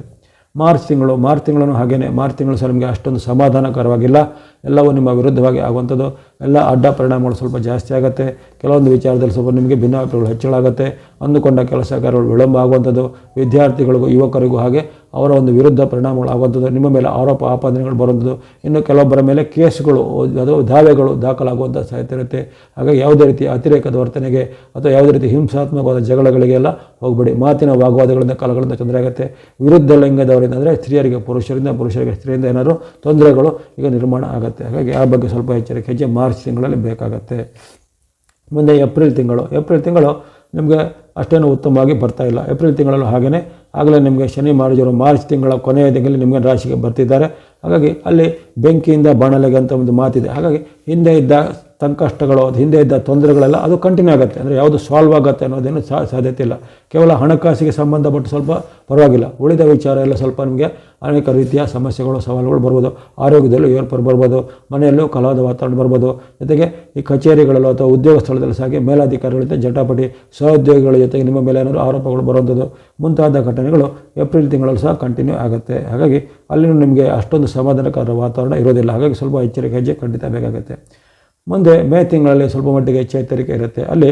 ಮಾರ್ಚ್ ತಿಂಗಳು ಮಾರ್ಚ್ ತಿಂಗಳನ್ನು ಹಾಗೇನೆ ಮಾರ್ಚ್ ತಿಂಗಳು ಸಹ ನಿಮಗೆ ಅಷ್ಟೊಂದು ಸಮಾಧಾನಕರವಾಗಿಲ್ಲ. ಎಲ್ಲವೂ ನಿಮ್ಮ ವಿರುದ್ಧವಾಗಿ ಆಗುವಂಥದ್ದು. ಎಲ್ಲ ಅಡ್ಡ ಪರಿಣಾಮಗಳು ಸ್ವಲ್ಪ ಜಾಸ್ತಿ ಆಗುತ್ತೆ. ಕೆಲವೊಂದು ವಿಚಾರದಲ್ಲಿ ಸ್ವಲ್ಪ ನಿಮಗೆ ಭಿನ್ನಾಭಿಪ್ರಾಯಗಳು ಹೆಚ್ಚಳಾಗುತ್ತೆ. ಅಂದುಕೊಂಡ ಕೆಲಸ ಕಾರ್ಯಗಳು ವಿಳಂಬ ಆಗುವಂಥದ್ದು. ವಿದ್ಯಾರ್ಥಿಗಳಿಗೂ, ಯುವಕರಿಗೂ ಹಾಗೆ ಅವರ ಒಂದು ವಿರುದ್ಧ ಪರಿಣಾಮಗಳು ಆಗುವಂಥದ್ದು. ನಿಮ್ಮ ಮೇಲೆ ಆರೋಪ, ಆಪಾದನೆಗಳು ಬರುವಂಥದ್ದು. ಇನ್ನು ಕೆಲವೊಬ್ಬರ ಮೇಲೆ ಕೇಸ್ಗಳು, ಅದು ದಾವೆಗಳು ದಾಖಲಾಗುವಂಥ ಸಾಧ್ಯತೆ ಇರುತ್ತೆ. ಹಾಗಾಗಿ ಯಾವುದೇ ರೀತಿ ಅತಿರೇಕದ ವರ್ತನೆಗೆ ಅಥವಾ ಯಾವುದೇ ರೀತಿ ಹಿಂಸಾತ್ಮಕವಾದ ಜಗಳಗಳಿಗೆಲ್ಲ ಹೋಗಬೇಡಿ. ಮಾತಿನ ವಾಗ್ವಾದಗಳಿಂದ ಕಾಲಗಳಿಂದ ತೊಂದರೆ ಆಗುತ್ತೆ. ವಿರುದ್ಧ ಲಿಂಗದವರಿಂದ ಅಂದರೆ ಸ್ತ್ರೀಯರಿಗೆ, ಪುರುಷರಿಂದ, ಪುರುಷರಿಗೆ, ಸ್ತ್ರೀಯಿಂದ ಏನಾದರೂ ತೊಂದರೆಗಳು ಈಗ ನಿರ್ಮಾಣ ಆಗುತ್ತೆ. ಹಾಗಾಗಿ ಆ ಬಗ್ಗೆ ಸ್ವಲ್ಪ ಎಚ್ಚರಿಕೆ ಹೆಜ್ಜೆ ಮಾರ್ಚ್ ತಿಂಗಳಲ್ಲಿ ಬೇಕಾಗುತ್ತೆ. ಮುಂದೆ ಏಪ್ರಿಲ್ ತಿಂಗಳು. ಏಪ್ರಿಲ್ ತಿಂಗಳು ನಿಮಗೆ ಅಷ್ಟೇನು ಉತ್ತಮವಾಗಿ ಬರ್ತಾ ಇಲ್ಲ. ಏಪ್ರಿಲ್ ತಿಂಗಳಲ್ಲೂ ಹಾಗೆಯೇ ಆಗಲೇ ನಿಮಗೆ ಶನಿ ಮಾರ್ಜರು ಮಾರ್ಚ್ ತಿಂಗಳ ಕೊನೆಯ ತಿಂಗಳಲ್ಲಿ ನಿಮಗೆ ರಾಶಿಗೆ ಬರ್ತಿದ್ದಾರೆ. ಹಾಗಾಗಿ ಅಲ್ಲಿ ಬೆಂಕಿಯಿಂದ ಬಾಣಲೆಗೆ ಅಂತ ಒಂದು ಮಾತಿದೆ. ಹಾಗಾಗಿ ಹಿಂದೆ ಇದ್ದ ಸಂಕಷ್ಟಗಳು, ಅದು ಹಿಂದೆ ಇದ್ದ ತೊಂದರೆಗಳೆಲ್ಲ ಅದು ಕಂಟಿನ್ಯೂ ಆಗುತ್ತೆ. ಅಂದರೆ ಯಾವುದು ಸಾಲ್ವ್ ಆಗುತ್ತೆ ಅನ್ನೋದೇನು ಸಾ ಸಾಧ್ಯತೆ ಇಲ್ಲ. ಕೇವಲ ಹಣಕಾಸಿಗೆ ಸಂಬಂಧಪಟ್ಟು ಸ್ವಲ್ಪ ಪರವಾಗಿಲ್ಲ. ಉಳಿದ ವಿಚಾರ ಎಲ್ಲ ಸ್ವಲ್ಪ ನಿಮಗೆ ಅನೇಕ ರೀತಿಯ ಸಮಸ್ಯೆಗಳು, ಸವಾಲುಗಳು ಬರ್ಬೋದು. ಆರೋಗ್ಯದಲ್ಲೂ ಏರ್ಪೇರು ಬರ್ಬೋದು. ಮನೆಯಲ್ಲೂ ಕಲಾದ ವಾತಾವರಣ ಬರ್ಬೋದು. ಜೊತೆಗೆ ಈ ಕಚೇರಿಗಳಲ್ಲೂ ಅಥವಾ ಉದ್ಯೋಗ ಸ್ಥಳದಲ್ಲಿ ಸಹ ಮೇಲಾಧಿಕಾರಿಗಳ ಜೊತೆ ಜಟಾಪಟಿ, ಸಹೋದ್ಯೋಗಿಗಳ ಜೊತೆಗೆ ನಿಮ್ಮ ಮೇಲೆ ಏನಾದರೂ ಆರೋಪಗಳು ಬರುವಂಥದ್ದು, ಮುಂತಾದ ಘಟನೆಗಳು ಏಪ್ರಿಲ್ ತಿಂಗಳಲ್ಲೂ ಸಹ ಕಂಟಿನ್ಯೂ ಆಗುತ್ತೆ. ಹಾಗಾಗಿ ಅಲ್ಲಿನೂ ನಿಮಗೆ ಅಷ್ಟೊಂದು ಸಮಾಧಾನಕರ ವಾತಾವರಣ ಇರೋದಿಲ್ಲ ಹಾಗಾಗಿ ಸ್ವಲ್ಪ ಎಚ್ಚರಿಕೆ, ಹೆಜ್ಜೆ ಖಂಡಿತ ಬೇಕಾಗುತ್ತೆ. ಮುಂದೆ ಮೇ ತಿಂಗಳಲ್ಲಿ ಸ್ವಲ್ಪ ಮಟ್ಟಿಗೆ ಚೇತರಿಕೆ ಇರುತ್ತೆ. ಅಲ್ಲಿ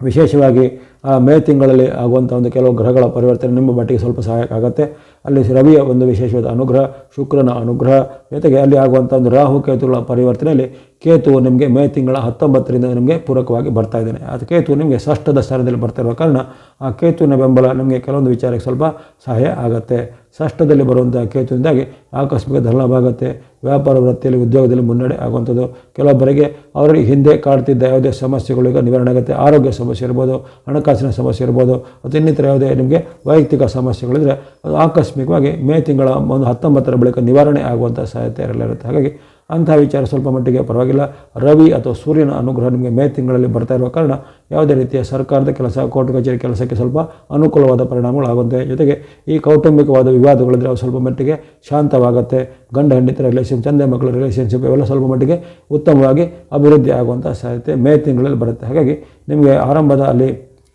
ವಿಶೇಷವಾಗಿ ಆ ಮೇ ತಿಂಗಳಲ್ಲಿ ಆಗುವಂಥ ಒಂದು ಕೆಲವು ಗ್ರಹಗಳ ಪರಿವರ್ತನೆ ನಿಮ್ಮ ಮಟ್ಟಿಗೆ ಸ್ವಲ್ಪ ಸಹಾಯಕ ಆಗುತ್ತೆ. ಅಲ್ಲಿ ರವಿಯ ಒಂದು ವಿಶೇಷವಾದ ಅನುಗ್ರಹ, ಶುಕ್ರನ ಅನುಗ್ರಹ, ಜೊತೆಗೆ ಅಲ್ಲಿ ಆಗುವಂಥ ಒಂದು ರಾಹು ಕೇತುಗಳ ಪರಿವರ್ತನೆಯಲ್ಲಿ ಕೇತು ನಿಮಗೆ ಮೇ ತಿಂಗಳ ಹತ್ತೊಂಬತ್ತರಿಂದ ನಿಮಗೆ ಪೂರಕವಾಗಿ ಬರ್ತಾ ಇದ್ದಾನೆ. ಅದು ಕೇತು ನಿಮಗೆ ಷಷ್ಠದ ಸ್ಥಾನದಲ್ಲಿ ಬರ್ತಿರುವ ಕಾರಣ ಆ ಕೇತುವಿನ ಬೆಂಬಲ ನಿಮಗೆ ಕೆಲವೊಂದು ವಿಚಾರಕ್ಕೆ ಸ್ವಲ್ಪ ಸಹಾಯ ಆಗುತ್ತೆ. ಷಷ್ಠದಲ್ಲಿ ಬರುವಂಥ ಕೇತುವಿನಿಂದಾಗಿ ಆಕಸ್ಮಿಕ ಆಗುತ್ತೆ ವ್ಯಾಪಾರ ವೃತ್ತಿಯಲ್ಲಿ ಉದ್ಯೋಗದಲ್ಲಿ ಮುನ್ನಡೆ ಆಗುವಂಥದ್ದು. ಕೆಲವೊಬ್ಬರಿಗೆ ಅವರಿಗೆ ಹಿಂದೆ ಕಾಡ್ತಿದ್ದ ಯಾವುದೇ ಸಮಸ್ಯೆಗಳು ಈಗ ನಿವಾರಣೆ ಆಗುತ್ತೆ. ಆರೋಗ್ಯ ಸಮಸ್ಯೆ ಇರ್ಬೋದು, ಹಣಕಾಸಿನ ಸಮಸ್ಯೆ ಇರ್ಬೋದು ಮತ್ತು ಇನ್ನಿತರ ಯಾವುದೇ ನಿಮಗೆ ವೈಯಕ್ತಿಕ ಸಮಸ್ಯೆಗಳಿದ್ರೆ ಅದು ಆಕಸ್ಮಿಕವಾಗಿ ಮೇ ತಿಂಗಳ ಒಂದು ಹತ್ತೊಂಬತ್ತರ ಬಳಿಕ ನಿವಾರಣೆ ಆಗುವಂಥ ಸಾಧ್ಯತೆ ಇರಲಿರುತ್ತೆ. ಹಾಗಾಗಿ ಅಂಥ ವಿಚಾರ ಸ್ವಲ್ಪ ಮಟ್ಟಿಗೆ ಪರವಾಗಿಲ್ಲ. ರವಿ ಅಥವಾ ಸೂರ್ಯನ ಅನುಗ್ರಹ ನಿಮಗೆ ಮೇ ತಿಂಗಳಲ್ಲಿ ಬರ್ತಾ ಇರುವ ಕಾರಣ ಯಾವುದೇ ರೀತಿಯ ಸರ್ಕಾರದ ಕೆಲಸ, ಕೋರ್ಟ್ ಕಚೇರಿ ಕೆಲಸಕ್ಕೆ ಸ್ವಲ್ಪ ಅನುಕೂಲವಾದ ಪರಿಣಾಮಗಳು ಆಗುತ್ತೆ. ಜೊತೆಗೆ ಈ ಕೌಟುಂಬಿಕವಾದ ವಿವಾದಗಳಿದ್ರೆ ಅವು ಸ್ವಲ್ಪ ಮಟ್ಟಿಗೆ ಶಾಂತವಾಗುತ್ತೆ. ಗಂಡ ಹೆಂಡತಿರ ರಿಲೇಷನ್ ತಂದೆ, ಮಕ್ಕಳ ರಿಲೇಷನ್ಶಿಪ್ ಇವೆಲ್ಲ ಸ್ವಲ್ಪ ಮಟ್ಟಿಗೆ ಉತ್ತಮವಾಗಿ ಅಭಿವೃದ್ಧಿ ಆಗುವಂಥ ಸಾಧ್ಯತೆ ಮೇ ತಿಂಗಳಲ್ಲಿ ಬರುತ್ತೆ. ಹಾಗಾಗಿ ನಿಮಗೆ ಆರಂಭದ ಅಲ್ಲಿ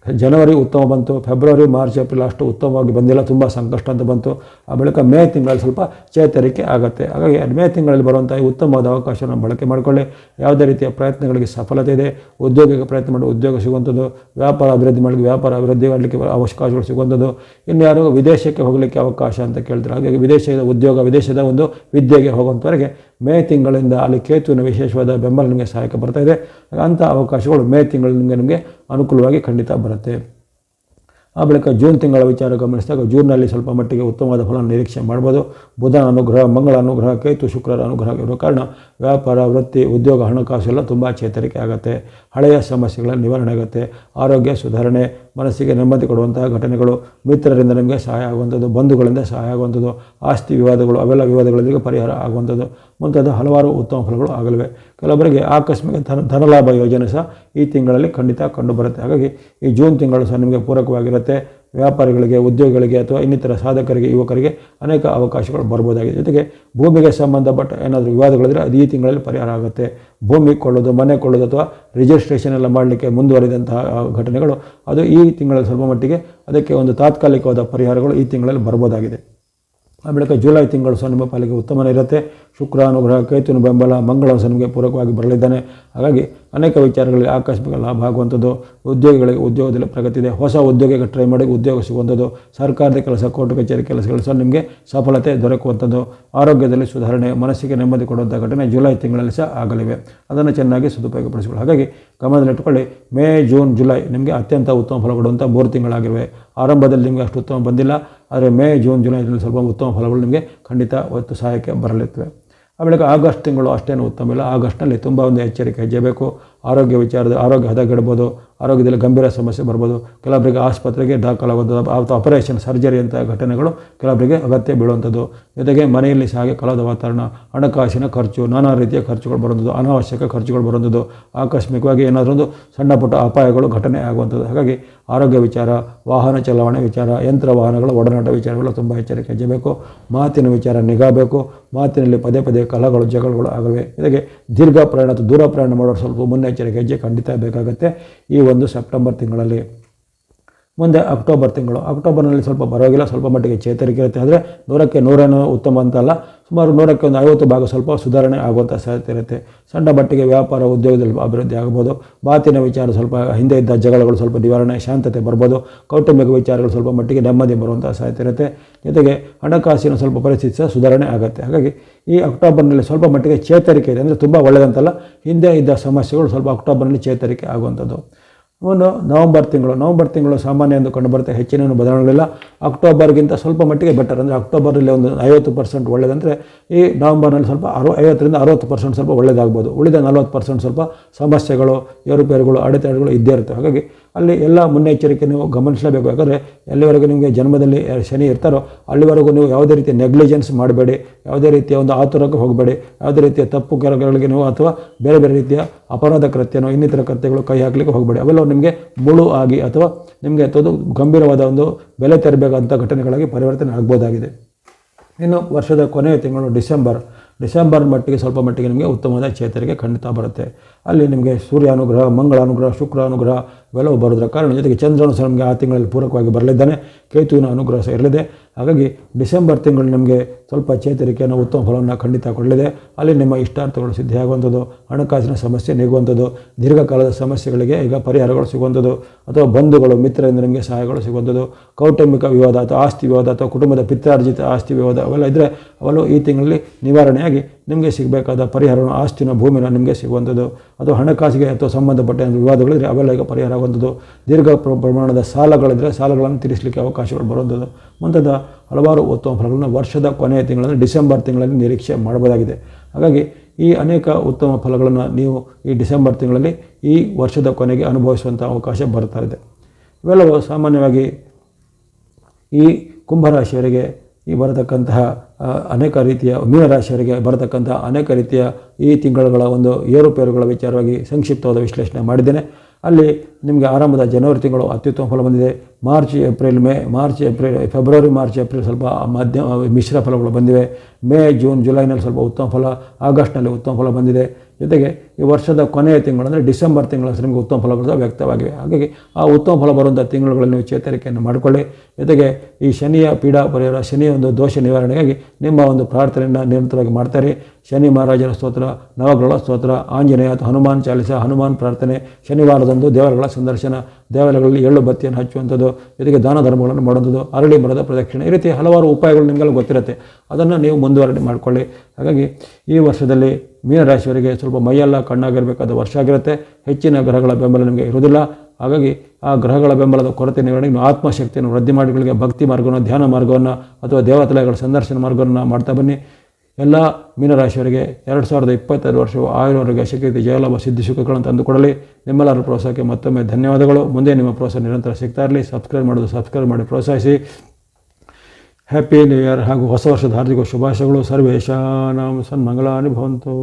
ಜನವರಿ ಉತ್ತಮ ಬಂತು ಫೆಬ್ರವರಿ ಮಾರ್ಚ್ ಏಪ್ರಿಲ್ ಅಷ್ಟು ಉತ್ತಮವಾಗಿ ಬಂದಿಲ್ಲ. ತುಂಬ ಸಂಕಷ್ಟ ಅಂತ ಬಂತು. ಆ ಬಳಿಕ ಮೇ ತಿಂಗಳಲ್ಲಿ ಸ್ವಲ್ಪ ಚೇತರಿಕೆ ಆಗುತ್ತೆ. ಹಾಗಾಗಿ ಮೇ ತಿಂಗಳಲ್ಲಿ ಬರುವಂಥ ಉತ್ತಮವಾದ ಅವಕಾಶವನ್ನು ಬಳಕೆ ಮಾಡಿಕೊಳ್ಳಿ. ಯಾವುದೇ ರೀತಿಯ ಪ್ರಯತ್ನಗಳಿಗೆ ಸಫಲತೆ ಇದೆ. ಉದ್ಯೋಗಕ್ಕೆ ಪ್ರಯತ್ನ ಮಾಡಿ ಉದ್ಯೋಗ ಸಿಗುವಂಥದ್ದು. ವ್ಯಾಪಾರ ಅಭಿವೃದ್ಧಿ ಮಾಡಲಿಕ್ಕೆ ವ್ಯಾಪಾರ ಅಭಿವೃದ್ಧಿ ಮಾಡಲಿಕ್ಕೆ ಅವಕಾಶಗಳು ಸಿಗುವಂಥದ್ದು. ಇನ್ನು ಯಾರು ವಿದೇಶಕ್ಕೆ ಹೋಗಲಿಕ್ಕೆ ಅವಕಾಶ ಅಂತ ಕೇಳ್ತಾರೆ ಹಾಗಾಗಿ ವಿದೇಶದ ಉದ್ಯೋಗ, ವಿದೇಶದ ಒಂದು ವಿದ್ಯೆಗೆ ಹೋಗುವಂಥವರೆಗೆ ಮೇ ತಿಂಗಳಿಂದ ಅಲ್ಲಿ ಕೇತುವಿನ ವಿಶೇಷವಾದ ಬೆಂಬಲ ನಿಮಗೆ ಸಹಾಯಕ ಬರ್ತಾ ಇದೆ. ಅಂಥ ಅವಕಾಶಗಳು ಮೇ ತಿಂಗಳಿಂದ ನಿಮಗೆ ಅನುಕೂಲವಾಗಿ ಖಂಡಿತ ಬರುತ್ತೆ. ಆ ಬಳಿಕ ಜೂನ್ ತಿಂಗಳ ವಿಚಾರ ಗಮನಿಸಿದಾಗ ಜೂನ್ನಲ್ಲಿ ಸ್ವಲ್ಪ ಮಟ್ಟಿಗೆ ಉತ್ತಮವಾದ ಫಲ ನಿರೀಕ್ಷೆ ಮಾಡ್ಬೋದು. ಬುಧನ ಅನುಗ್ರಹ, ಮಂಗಳ ಅನುಗ್ರಹ, ಕೇತು ಶುಕ್ರರ ಅನುಗ್ರಹ ಇರುವ ಕಾರಣ ವ್ಯಾಪಾರ, ವೃತ್ತಿ, ಉದ್ಯೋಗ, ಹಣಕಾಸು ಎಲ್ಲ ತುಂಬ ಚೇತರಿಕೆ ಆಗುತ್ತೆ. ಹಳೆಯ ಸಮಸ್ಯೆಗಳ ನಿವಾರಣೆ ಆಗುತ್ತೆ. ಆರೋಗ್ಯ ಸುಧಾರಣೆ ಮನಸ್ಸಿಗೆ ನೆಮ್ಮದಿ ಕೊಡುವಂತಹ ಘಟನೆಗಳು ಮಿತ್ರರಿಂದ ನಿಮಗೆ ಸಹಾಯ ಆಗುವಂಥದ್ದು, ಬಂಧುಗಳಿಂದ ಸಹಾಯ ಆಗುವಂಥದ್ದು, ಆಸ್ತಿ ವಿವಾದಗಳು, ಅವೆಲ್ಲ ವಿವಾದಗಳೊಂದಿಗೆ ಪರಿಹಾರ ಆಗುವಂಥದ್ದು. ಮುಂತಾದ ಹಲವಾರು ಉತ್ತಮ ಫಲಗಳು ಆಗಲಿವೆ. ಕೆಲವರಿಗೆ ಆಕಸ್ಮಿಕ ಧನ, ಧನಲಾಭ ಯೋಜನೆ ಸಹ ಈ ತಿಂಗಳಲ್ಲಿ ಖಂಡಿತ ಕಂಡುಬರುತ್ತೆ. ಹಾಗಾಗಿ ಈ ಜೂನ್ ತಿಂಗಳು ಸಹ ನಿಮಗೆ ಪೂರಕವಾಗಿರುತ್ತೆ. ವ್ಯಾಪಾರಿಗಳಿಗೆ, ಉದ್ಯೋಗಿಗಳಿಗೆ ಅಥವಾ ಇನ್ನಿತರ ಸಾಧಕರಿಗೆ, ಯುವಕರಿಗೆ ಅನೇಕ ಅವಕಾಶಗಳು ಬರ್ಬೋದಾಗಿದೆ. ಜೊತೆಗೆ ಭೂಮಿಗೆ ಸಂಬಂಧಪಟ್ಟ ಏನಾದರೂ ವಿವಾದಗಳಿದ್ರೆ ಅದು ಈ ತಿಂಗಳಲ್ಲಿ ಪರಿಹಾರ ಆಗುತ್ತೆ. ಭೂಮಿ ಕೊಳ್ಳೋದು, ಮನೆ ಕೊಳ್ಳೋದು ಅಥವಾ ರಿಜಿಸ್ಟ್ರೇಷನ್ ಎಲ್ಲ ಮಾಡಲಿಕ್ಕೆ ಮುಂದುವರಿದಂತಹ ಘಟನೆಗಳು, ಅದು ಈ ತಿಂಗಳಲ್ಲಿ ಸ್ವಲ್ಪ ಮಟ್ಟಿಗೆ ಅದಕ್ಕೆ ಒಂದು ತಾತ್ಕಾಲಿಕವಾದ ಪರಿಹಾರಗಳು ಈ ತಿಂಗಳಲ್ಲಿ ಬರ್ಬೋದಾಗಿದೆ. ಆ ಬಳಿಕ ಜುಲೈ ತಿಂಗಳು ಸಹ ನಿಮ್ಮ ಪಾಲಿಗೆ ಉತ್ತಮನೇ ಇರುತ್ತೆ. ಶುಕ್ರ, ಅನುಗ್ರಹ, ಕೇತುವಿನ ಬೆಂಬಲ, ಮಂಗಳ ಸಹ ನಿಮಗೆ ಪೂರಕವಾಗಿ ಬರಲಿದ್ದಾನೆ. ಹಾಗಾಗಿ ಅನೇಕ ವಿಚಾರಗಳಲ್ಲಿ ಆಕಸ್ಮಿಕ ಲಾಭ ಆಗುವಂಥದ್ದು, ಉದ್ಯೋಗಿಗಳಿಗೆ ಉದ್ಯೋಗದಲ್ಲಿ ಪ್ರಗತಿ ಇದೆ. ಹೊಸ ಉದ್ಯೋಗಕ್ಕೆ ಟ್ರೈ ಮಾಡಿ ಉದ್ಯೋಗ ಸಿಗುವಂಥದ್ದು, ಸರ್ಕಾರದ ಕೆಲಸ, ಕೋರ್ಟ್ ಕಚೇರಿ ಕೆಲಸಗಳು ಸಹ ನಿಮಗೆ ಸಫಲತೆ ದೊರಕುವಂಥದ್ದು. ಆರೋಗ್ಯದಲ್ಲಿ ಸುಧಾರಣೆ, ಮನಸ್ಸಿಗೆ ನೆಮ್ಮದಿ ಕೊಡುವಂಥ ಘಟನೆ ಜುಲೈ ತಿಂಗಳಲ್ಲಿ ಸಹ ಆಗಲಿವೆ. ಅದನ್ನು ಚೆನ್ನಾಗಿ ಸದುಪಯೋಗಪಡಿಸಿಕೊಳ್ಳಿ. ಹಾಗಾಗಿ ಗಮನದಲ್ಲಿಟ್ಟುಕೊಳ್ಳಿ ಮೇ, ಜೂನ್, ಜುಲೈ ನಿಮಗೆ ಅತ್ಯಂತ ಉತ್ತಮ ಫಲ ಕೊಡುವಂಥ ಮೂರು ತಿಂಗಳಾಗಿವೆ. ಆರಂಭದಲ್ಲಿ ನಿಮಗೆ ಅಷ್ಟು ಉತ್ತಮ ಬಂದಿಲ್ಲ, ಆದರೆ ಮೇ, ಜೂನ್, ಜುಲೈನಲ್ಲಿ ಸ್ವಲ್ಪ ಉತ್ತಮ ಫಲಗಳು ನಿಮಗೆ ಖಂಡಿತ ಒತ್ತು ಸಹಾಯಕ್ಕೆ ಬರಲಿರ್ತವೆ. ಆ ಬಳಿಕ ಆಗಸ್ಟ್ ತಿಂಗಳು ಅಷ್ಟೇನು ಉತ್ತಮ ಇಲ್ಲ. ಆಗಸ್ಟ್ನಲ್ಲಿ ತುಂಬ ಒಂದು ಎಚ್ಚರಿಕೆ ಹೆಜ್ಜೆ ಬೇಕು ಆರೋಗ್ಯ ವಿಚಾರದ ಆರೋಗ್ಯ ಹದಗೆಡ್ಬೋದು, ಆರೋಗ್ಯದಲ್ಲಿ ಗಂಭೀರ ಸಮಸ್ಯೆ ಬರ್ಬೋದು. ಕೆಲವೊಬ್ಬರಿಗೆ ಆಸ್ಪತ್ರೆಗೆ ದಾಖಲಾಗೋದು ಅಥವಾ ಆಪರೇಷನ್ ಸರ್ಜರಿ ಅಂತ ಘಟನೆಗಳು ಕೆಲವೊಬ್ಬರಿಗೆ ಅಗತ್ಯ ಬೀಳುವಂಥದ್ದು. ಜೊತೆಗೆ ಮನೆಯಲ್ಲಿ ಸಹ ಹಾಗೆ ಕಲಾದ ವಾತಾವರಣ, ಹಣಕಾಸಿನ ಖರ್ಚು, ನಾನಾ ರೀತಿಯ ಖರ್ಚುಗಳು ಬರುವಂಥದ್ದು, ಅನಾವಶ್ಯಕ ಖರ್ಚುಗಳು ಬರುವಂಥದ್ದು. ಆಕಸ್ಮಿಕವಾಗಿ ಏನಾದರೂ ಒಂದು ಸಣ್ಣ ಪುಟ್ಟ ಅಪಾಯಗಳು ಘಟನೆ ಆಗುವಂಥದ್ದು. ಹಾಗಾಗಿ ಆರೋಗ್ಯ ವಿಚಾರ, ವಾಹನ ಚಲಾವಣೆ ವಿಚಾರ, ಯಂತ್ರ ವಾಹನಗಳ ಒಡನಾಟ ವಿಚಾರಗಳು ತುಂಬ ಎಚ್ಚರಿಕೆ ಹೆಜ್ಜಬೇಕು ಮಾತಿನ ವಿಚಾರ ನಿಗಾ ಬೇಕು ಮಾತಿನಲ್ಲಿ ಪದೇ ಪದೇ ಕಲಗಳು, ಜಗಳಗಳು ಆಗವೆ ಇದಕ್ಕೆ ದೀರ್ಘ ಪ್ರಯಾಣ ದೂರ ಪ್ರಯಾಣ ಮಾಡೋರು ಸ್ವಲ್ಪ ಮುನ್ನೆಚ್ಚರಿಕೆ ಹೆಜ್ಜೆ ಖಂಡಿತ ಬೇಕಾಗುತ್ತೆ ಈ ಒಂದು ಸೆಪ್ಟೆಂಬರ್ ತಿಂಗಳಲ್ಲಿ. ಮುಂದೆ ಅಕ್ಟೋಬರ್ ತಿಂಗಳು. ಅಕ್ಟೋಬರ್ನಲ್ಲಿ ಸ್ವಲ್ಪ ಪರವಾಗಿಲ್ಲ ಸ್ವಲ್ಪ ಮಟ್ಟಿಗೆ ಚೇತರಿಕೆ ಇರುತ್ತೆ. ಅಂದರೆ ನೂರಕ್ಕೆ ನೂರೇನು ಉತ್ತಮ ಅಂತಲ್ಲ, ಸುಮಾರು ನೂರಕ್ಕೆ ಒಂದು ಐವತ್ತು ಭಾಗ ಸ್ವಲ್ಪ ಸುಧಾರಣೆ ಆಗುವಂಥ ಸಾಧ್ಯತೆ ಇರುತ್ತೆ. ಸಣ್ಣ ಮಟ್ಟಿಗೆ ವ್ಯಾಪಾರ, ಉದ್ಯೋಗದಲ್ಲಿ ಅಭಿವೃದ್ಧಿ ಆಗ್ಬೋದು. ಮಾತಿನ ವಿಚಾರ ಸ್ವಲ್ಪ ಹಿಂದೆ ಇದ್ದ ಜಗಳಗಳು ಸ್ವಲ್ಪ ನಿವಾರಣೆ, ಶಾಂತತೆ ಬರ್ಬೋದು. ಕೌಟುಂಬಿಕ ವಿಚಾರಗಳು ಸ್ವಲ್ಪ ಮಟ್ಟಿಗೆ ನೆಮ್ಮದಿ ಬರುವಂಥ ಸಾಧ್ಯತೆ ಇರುತ್ತೆ. ಜೊತೆಗೆ ಹಣಕಾಸಿನ ಸ್ವಲ್ಪ ಪರಿಸ್ಥಿತಿ ಸಹ ಸುಧಾರಣೆ ಆಗುತ್ತೆ. ಹಾಗಾಗಿ ಈ ಅಕ್ಟೋಬರ್ನಲ್ಲಿ ಸ್ವಲ್ಪ ಮಟ್ಟಿಗೆ ಚೇತರಿಕೆ ಇದೆ. ಅಂದರೆ ತುಂಬ ಒಳ್ಳೆಯದಂತಲ್ಲ ಹಿಂದೆ ಇದ್ದ ಸಮಸ್ಯೆಗಳು ಸ್ವಲ್ಪ ಅಕ್ಟೋಬರ್ನಲ್ಲಿ ಚೇತರಿಕೆ ಆಗುವಂಥದ್ದು. ಒಂದು ನವಂಬರ್ ತಿಂಗಳು ನವಂಬರ್ ತಿಂಗಳು ಸಾಮಾನ್ಯ ಎಂದು ಕಂಡುಬರುತ್ತೆ ಹೆಚ್ಚಿನ ಬದಲಾವಣೆಗಳಿಲ್ಲ. ಅಕ್ಟೋಬರ್ಗಿಂತ ಸ್ವಲ್ಪ ಮಟ್ಟಿಗೆ ಬೆಟರ್ ಅಂದರೆ ಅಕ್ಟೋಬರಲ್ಲಿ ಒಂದು ಐವತ್ತು ಪರ್ಸೆಂಟ್ ಒಳ್ಳೆಯದಂದರೆ ಈ ನವಂಬರ್ನಲ್ಲಿ ಸ್ವಲ್ಪ ಅರು, ಐವತ್ತರಿಂದ ಅರವತ್ತು ಪರ್ಸೆಂಟ್ ಸ್ವಲ್ಪ ಒಳ್ಳೆಯದಾಗ್ಬೋದು ಉಳಿದ ನಲ್ವತ್ತು ಪರ್ಸೆಂಟ್ ಸ್ವಲ್ಪ ಸಮಸ್ಯೆಗಳು, ಏರುಪೇರುಗಳು, ಅಡೆತಡೆಗಳು ಇದ್ದೇ ಇರುತ್ತೆ. ಹಾಗಾಗಿ ಅಲ್ಲಿ ಎಲ್ಲ ಮುನ್ನೆಚ್ಚರಿಕೆ ನೀವು ಗಮನಿಸಲೇಬೇಕು. ಯಾಕಂದರೆ ಎಲ್ಲಿವರೆಗೂ ನಿಮಗೆ ಜನ್ಮದಲ್ಲಿ ಶನಿ ಇರ್ತಾರೋ, ಅಲ್ಲಿವರೆಗೂ ನೀವು ಯಾವುದೇ ರೀತಿಯ ನೆಗ್ಲಿಜೆನ್ಸ್ ಮಾಡಬೇಡಿ. ಯಾವುದೇ ರೀತಿಯ ಒಂದು ಆತುರಕ್ಕೆ ಹೋಗಬೇಡಿ. ಯಾವುದೇ ರೀತಿಯ ತಪ್ಪು ಕೆಲಗಳಿಗೆ ನೀವು ಅಥವಾ ಬೇರೆ ಬೇರೆ ರೀತಿಯ ಅಪರಾಧ ಕೃತ್ಯನೋ, ಇನ್ನಿತರ ಕೃತ್ಯಗಳು ಕೈ ಹಾಕಲಿಕ್ಕೆ ಹೋಗಬೇಡಿ. ಅವೆಲ್ಲ ನಿಮಗೆ ಮುಳು ಆಗಿ ಅಥವಾ ನಿಮಗೆ ಅಥವಾ ಗಂಭೀರವಾದ ಒಂದು ಬೆಲೆ ತೆರಬೇಕಾದಂಥ ಘಟನೆಗಳಾಗಿ ಪರಿವರ್ತನೆ ಆಗ್ಬೋದಾಗಿದೆ. ಇನ್ನು ವರ್ಷದ ಕೊನೆಯ ತಿಂಗಳು ಡಿಸೆಂಬರ್. ಡಿಸೆಂಬರ್ ಮಟ್ಟಿಗೆ ಸ್ವಲ್ಪ ಮಟ್ಟಿಗೆ ನಿಮಗೆ ಉತ್ತಮವಾದ ಚೇತರಿಕೆ ಖಂಡಿತ ಬರುತ್ತೆ. ಅಲ್ಲಿ ನಿಮಗೆ ಸೂರ್ಯ ಅನುಗ್ರಹ ಮಂಗಳ ಅನುಗ್ರಹ ಶುಕ್ರ ಅನುಗ್ರಹ ಇವೆಲ್ಲವೂ ಬರೋದ್ರ ಕಾರಣ ಜೊತೆಗೆ ಚಂದ್ರನು ಸಹ ನಮಗೆ ಆ ತಿಂಗಳಲ್ಲಿ ಪೂರಕವಾಗಿ ಬರಲಿದ್ದಾನೆ. ಕೇತುವಿನ ಅನುಗ್ರಹ ಸಹ ಇರಲಿದೆ. ಹಾಗಾಗಿ ಡಿಸೆಂಬರ್ ತಿಂಗಳು ನಿಮಗೆ ಸ್ವಲ್ಪ ಚೇತರಿಕೆಯನ್ನು ಉತ್ತಮ ಫಲವನ್ನು ಖಂಡಿತ ಕೊಡಲಿದೆ. ಅಲ್ಲಿ ನಿಮ್ಮ ಇಷ್ಟಾರ್ಥಗಳು ಸಿದ್ಧಿಯಾಗುವಂಥದ್ದು, ಹಣಕಾಸಿನ ಸಮಸ್ಯೆ ನೀಗುವಂಥದ್ದು, ದೀರ್ಘಕಾಲದ ಸಮಸ್ಯೆಗಳಿಗೆ ಈಗ ಪರಿಹಾರಗಳು ಸಿಗುವಂಥದ್ದು, ಅಥವಾ ಬಂಧುಗಳು ಮಿತ್ರರಿಂದ ನಿಮಗೆ ಸಹಾಯಗಳು ಸಿಗುವಂಥದ್ದು, ಕೌಟುಂಬಿಕ ವಿವಾದ ಅಥವಾ ಆಸ್ತಿ ವಿವಾದ ಅಥವಾ ಕುಟುಂಬದ ಪಿತ್ರಾರ್ಜಿತ ಆಸ್ತಿ ವಿವಾದ ಅವೆಲ್ಲ ಇದ್ದರೆ ಅವೆಲ್ಲವೂ ಈ ತಿಂಗಳಲ್ಲಿ ನಿವಾರಣೆಯಾಗಿ ನಿಮಗೆ ಸಿಗಬೇಕಾದ ಪರಿಹಾರ ಆಸ್ತಿನ ಭೂಮಿನ ನಿಮಗೆ ಸಿಗುವಂಥದ್ದು. ಅಥವಾ ಹಣಕಾಸಿಗೆ ಅಥವಾ ಸಂಬಂಧಪಟ್ಟ ವಿವಾದಗಳಿದ್ರೆ ಅವೆಲ್ಲ ಈಗ ಪರಿಹಾರ ಆಗುವಂಥದ್ದು. ದೀರ್ಘ ಪ್ರ- ಪ್ರಮಾಣದ ಸಾಲಗಳಿದ್ದರೆ ಸಾಲಗಳನ್ನು ತೀರಿಸಲಿಕ್ಕೆ ಅವಕಾಶಗಳು ಬರುವಂಥದ್ದು. ಮುಂತಾದ ಹಲವಾರು ಉತ್ತಮ ಫಲಗಳನ್ನು ವರ್ಷದ ಕೊನೆಯ ತಿಂಗಳಲ್ಲಿ ಡಿಸೆಂಬರ್ ತಿಂಗಳಲ್ಲಿ ನಿರೀಕ್ಷೆ ಮಾಡಬಹುದಾಗಿದೆ. ಹಾಗಾಗಿ ಈ ಅನೇಕ ಉತ್ತಮ ಫಲಗಳನ್ನು ನೀವು ಈ ಡಿಸೆಂಬರ್ ತಿಂಗಳಲ್ಲಿ ಈ ವರ್ಷದ ಕೊನೆಗೆ ಅನುಭವಿಸುವಂಥ ಅವಕಾಶ ಬರ್ತಾ ಇದೆ. ಇವೆಲ್ಲವೂ ಸಾಮಾನ್ಯವಾಗಿ ಈ ಕುಂಭರಾಶಿಯವರಿಗೆ ಈ ಬರತಕ್ಕಂತಹ ಅನೇಕ ರೀತಿಯ ಮೀನರಾಶಿಯವರಿಗೆ ಬರತಕ್ಕಂತಹ ಅನೇಕ ರೀತಿಯ ಈ ತಿಂಗಳುಗಳ ಒಂದು ಏರುಪೇರುಗಳ ವಿಚಾರವಾಗಿ ಸಂಕ್ಷಿಪ್ತವಾದ ವಿಶ್ಲೇಷಣೆ ಮಾಡಿದ್ದೇನೆ. ಅಲ್ಲಿ ನಿಮಗೆ ಆರಂಭದ ಜನವರಿ ತಿಂಗಳು ಅತ್ಯುತ್ತಮ ಫಲ ಬಂದಿದೆ. March, April, May, March, April, February, March, April ಸ್ವಲ್ಪ ಮಧ್ಯ ಮಿಶ್ರ ಫಲಗಳು ಬಂದಿವೆ. ಮೇ, ಜೂನ್, ಜುಲೈನಲ್ಲಿ ಸ್ವಲ್ಪ ಉತ್ತಮ ಫಲ, ಆಗಸ್ಟ್ನಲ್ಲಿ ಉತ್ತಮ ಫಲ ಬಂದಿದೆ. ಜೊತೆಗೆ ಈ ವರ್ಷದ ಕೊನೆಯ ತಿಂಗಳು, ಅಂದರೆ ಡಿಸೆಂಬರ್ ತಿಂಗಳ ನಿಮಗೆ ಉತ್ತಮ ಫಲಗಳು ವ್ಯಕ್ತವಾಗಿವೆ ಹಾಗಾಗಿ ಆ ಉತ್ತಮ ಫಲ ಬರುವಂಥ ತಿಂಗಳುಗಳಲ್ಲಿ ನೀವು ಚೇತರಿಕೆಯನ್ನು ಮಾಡಿಕೊಳ್ಳಿ. ಜೊತೆಗೆ ಈ ಶನಿಯ ಪೀಡಾ ಪರಿಹಾರ ಶನಿಯ ಒಂದು ದೋಷ ನಿವಾರಣೆಗಾಗಿ ನಿಮ್ಮ ಒಂದು ಪ್ರಾರ್ಥನೆಯನ್ನು ನಿರಂತರವಾಗಿ ಮಾಡ್ತಾರೆ. ಶನಿ ಮಹಾರಾಜನ ಸ್ತೋತ್ರ, ನವಗ್ರಹ ಸ್ತೋತ್ರ, ಆಂಜನೇಯ ಹನುಮಾನ್ ಚಾಲಿಸ, ಹನುಮಾನ್ ಪ್ರಾರ್ಥನೆ, ಶನಿವಾರದಂದು ದೇವರುಗಳ ಸಂದರ್ಶನ ದೇವಾಲಯಗಳಲ್ಲಿ ಎಳ್ಳು ಬತ್ತಿಯನ್ನು ಹಚ್ಚುವಂಥದ್ದು, ಜೊತೆಗೆ ದಾನ ಧರ್ಮಗಳನ್ನು ಮಾಡುವಂಥದ್ದು, ಅರಳಿ ಮರದ ಪ್ರದಕ್ಷಿಣೆ. ಈ ರೀತಿ ಹಲವಾರು ಉಪಾಯಗಳು ನಿಮಗೆಲ್ಲ ಗೊತ್ತಿರುತ್ತೆ. ಅದನ್ನು ನೀವು ಮುಂದುವರಣೆ ಮಾಡಿಕೊಳ್ಳಿ. ಹಾಗಾಗಿ ಈ ವರ್ಷದಲ್ಲಿ ಮೀನರಾಶಿಯವರಿಗೆ ಸ್ವಲ್ಪ ಮೈಯೆಲ್ಲ ಕಣ್ಣಾಗಿರಬೇಕಾದ ವರ್ಷ ಆಗಿರುತ್ತೆ. ಹೆಚ್ಚಿನ ಗ್ರಹಗಳ ಬೆಂಬಲ ನಿಮಗೆ ಇರುವುದಿಲ್ಲ. ಹಾಗಾಗಿ ಆ ಗ್ರಹಗಳ ಬೆಂಬಲದ ಕೊರತೆ ನಿವಾರಣೆಗೆ ನೀವು ಆತ್ಮಶಕ್ತಿಯನ್ನು ವೃದ್ಧಿ ಮಾಡಿಗಳಿಗೆ ಭಕ್ತಿ ಮಾರ್ಗವನ್ನು, ಧ್ಯಾನ ಮಾರ್ಗವನ್ನು ಅಥವಾ ದೇವತಾಲಯಗಳ ಸಂದರ್ಶನ ಮಾರ್ಗವನ್ನು ಮಾಡ್ತಾ ಬನ್ನಿ. ಎಲ್ಲ ಮೀನರಾಶಿಯವರಿಗೆ ಎರಡು ಸಾವಿರದ ಇಪ್ಪತ್ತೆರಡು ವರ್ಷವು ಆಯುರ್ವರ್ಗ ಶಕ್ತಿ ಜಯಲಾಭ, ಸಿದ್ಧಿ, ಸುಖಗಳನ್ನು ತಂದುಕೊಡಲಿ ನಿಮ್ಮೆಲ್ಲರ ಪ್ರೋತ್ಸಾಹಕ್ಕೆ ಮತ್ತೊಮ್ಮೆ ಧನ್ಯವಾದಗಳು. ಮುಂದೆ ನಿಮ್ಮ ಪ್ರೋತ್ಸಾಹ ನಿರಂತರ ಸಿಗ್ತಾ ಇರಲಿ. ಸಬ್ಸ್ಕ್ರೈಬ್ ಮಾಡೋದು ಸಬ್ಸ್ಕ್ರೈಬ್ ಮಾಡಿ ಪ್ರೋತ್ಸಾಹಿಸಿ. ಹ್ಯಾಪಿ ನ್ಯೂ ಇಯರ್ ಹಾಗೂ ಹೊಸ ವರ್ಷದ ಹಾರ್ದಿಕ ಶುಭಾಶಯಗಳು. ಸರ್ವೇಶಾನಾಂ ಸನ್ಮಂಗಳಾನಿ ಭವಂತು.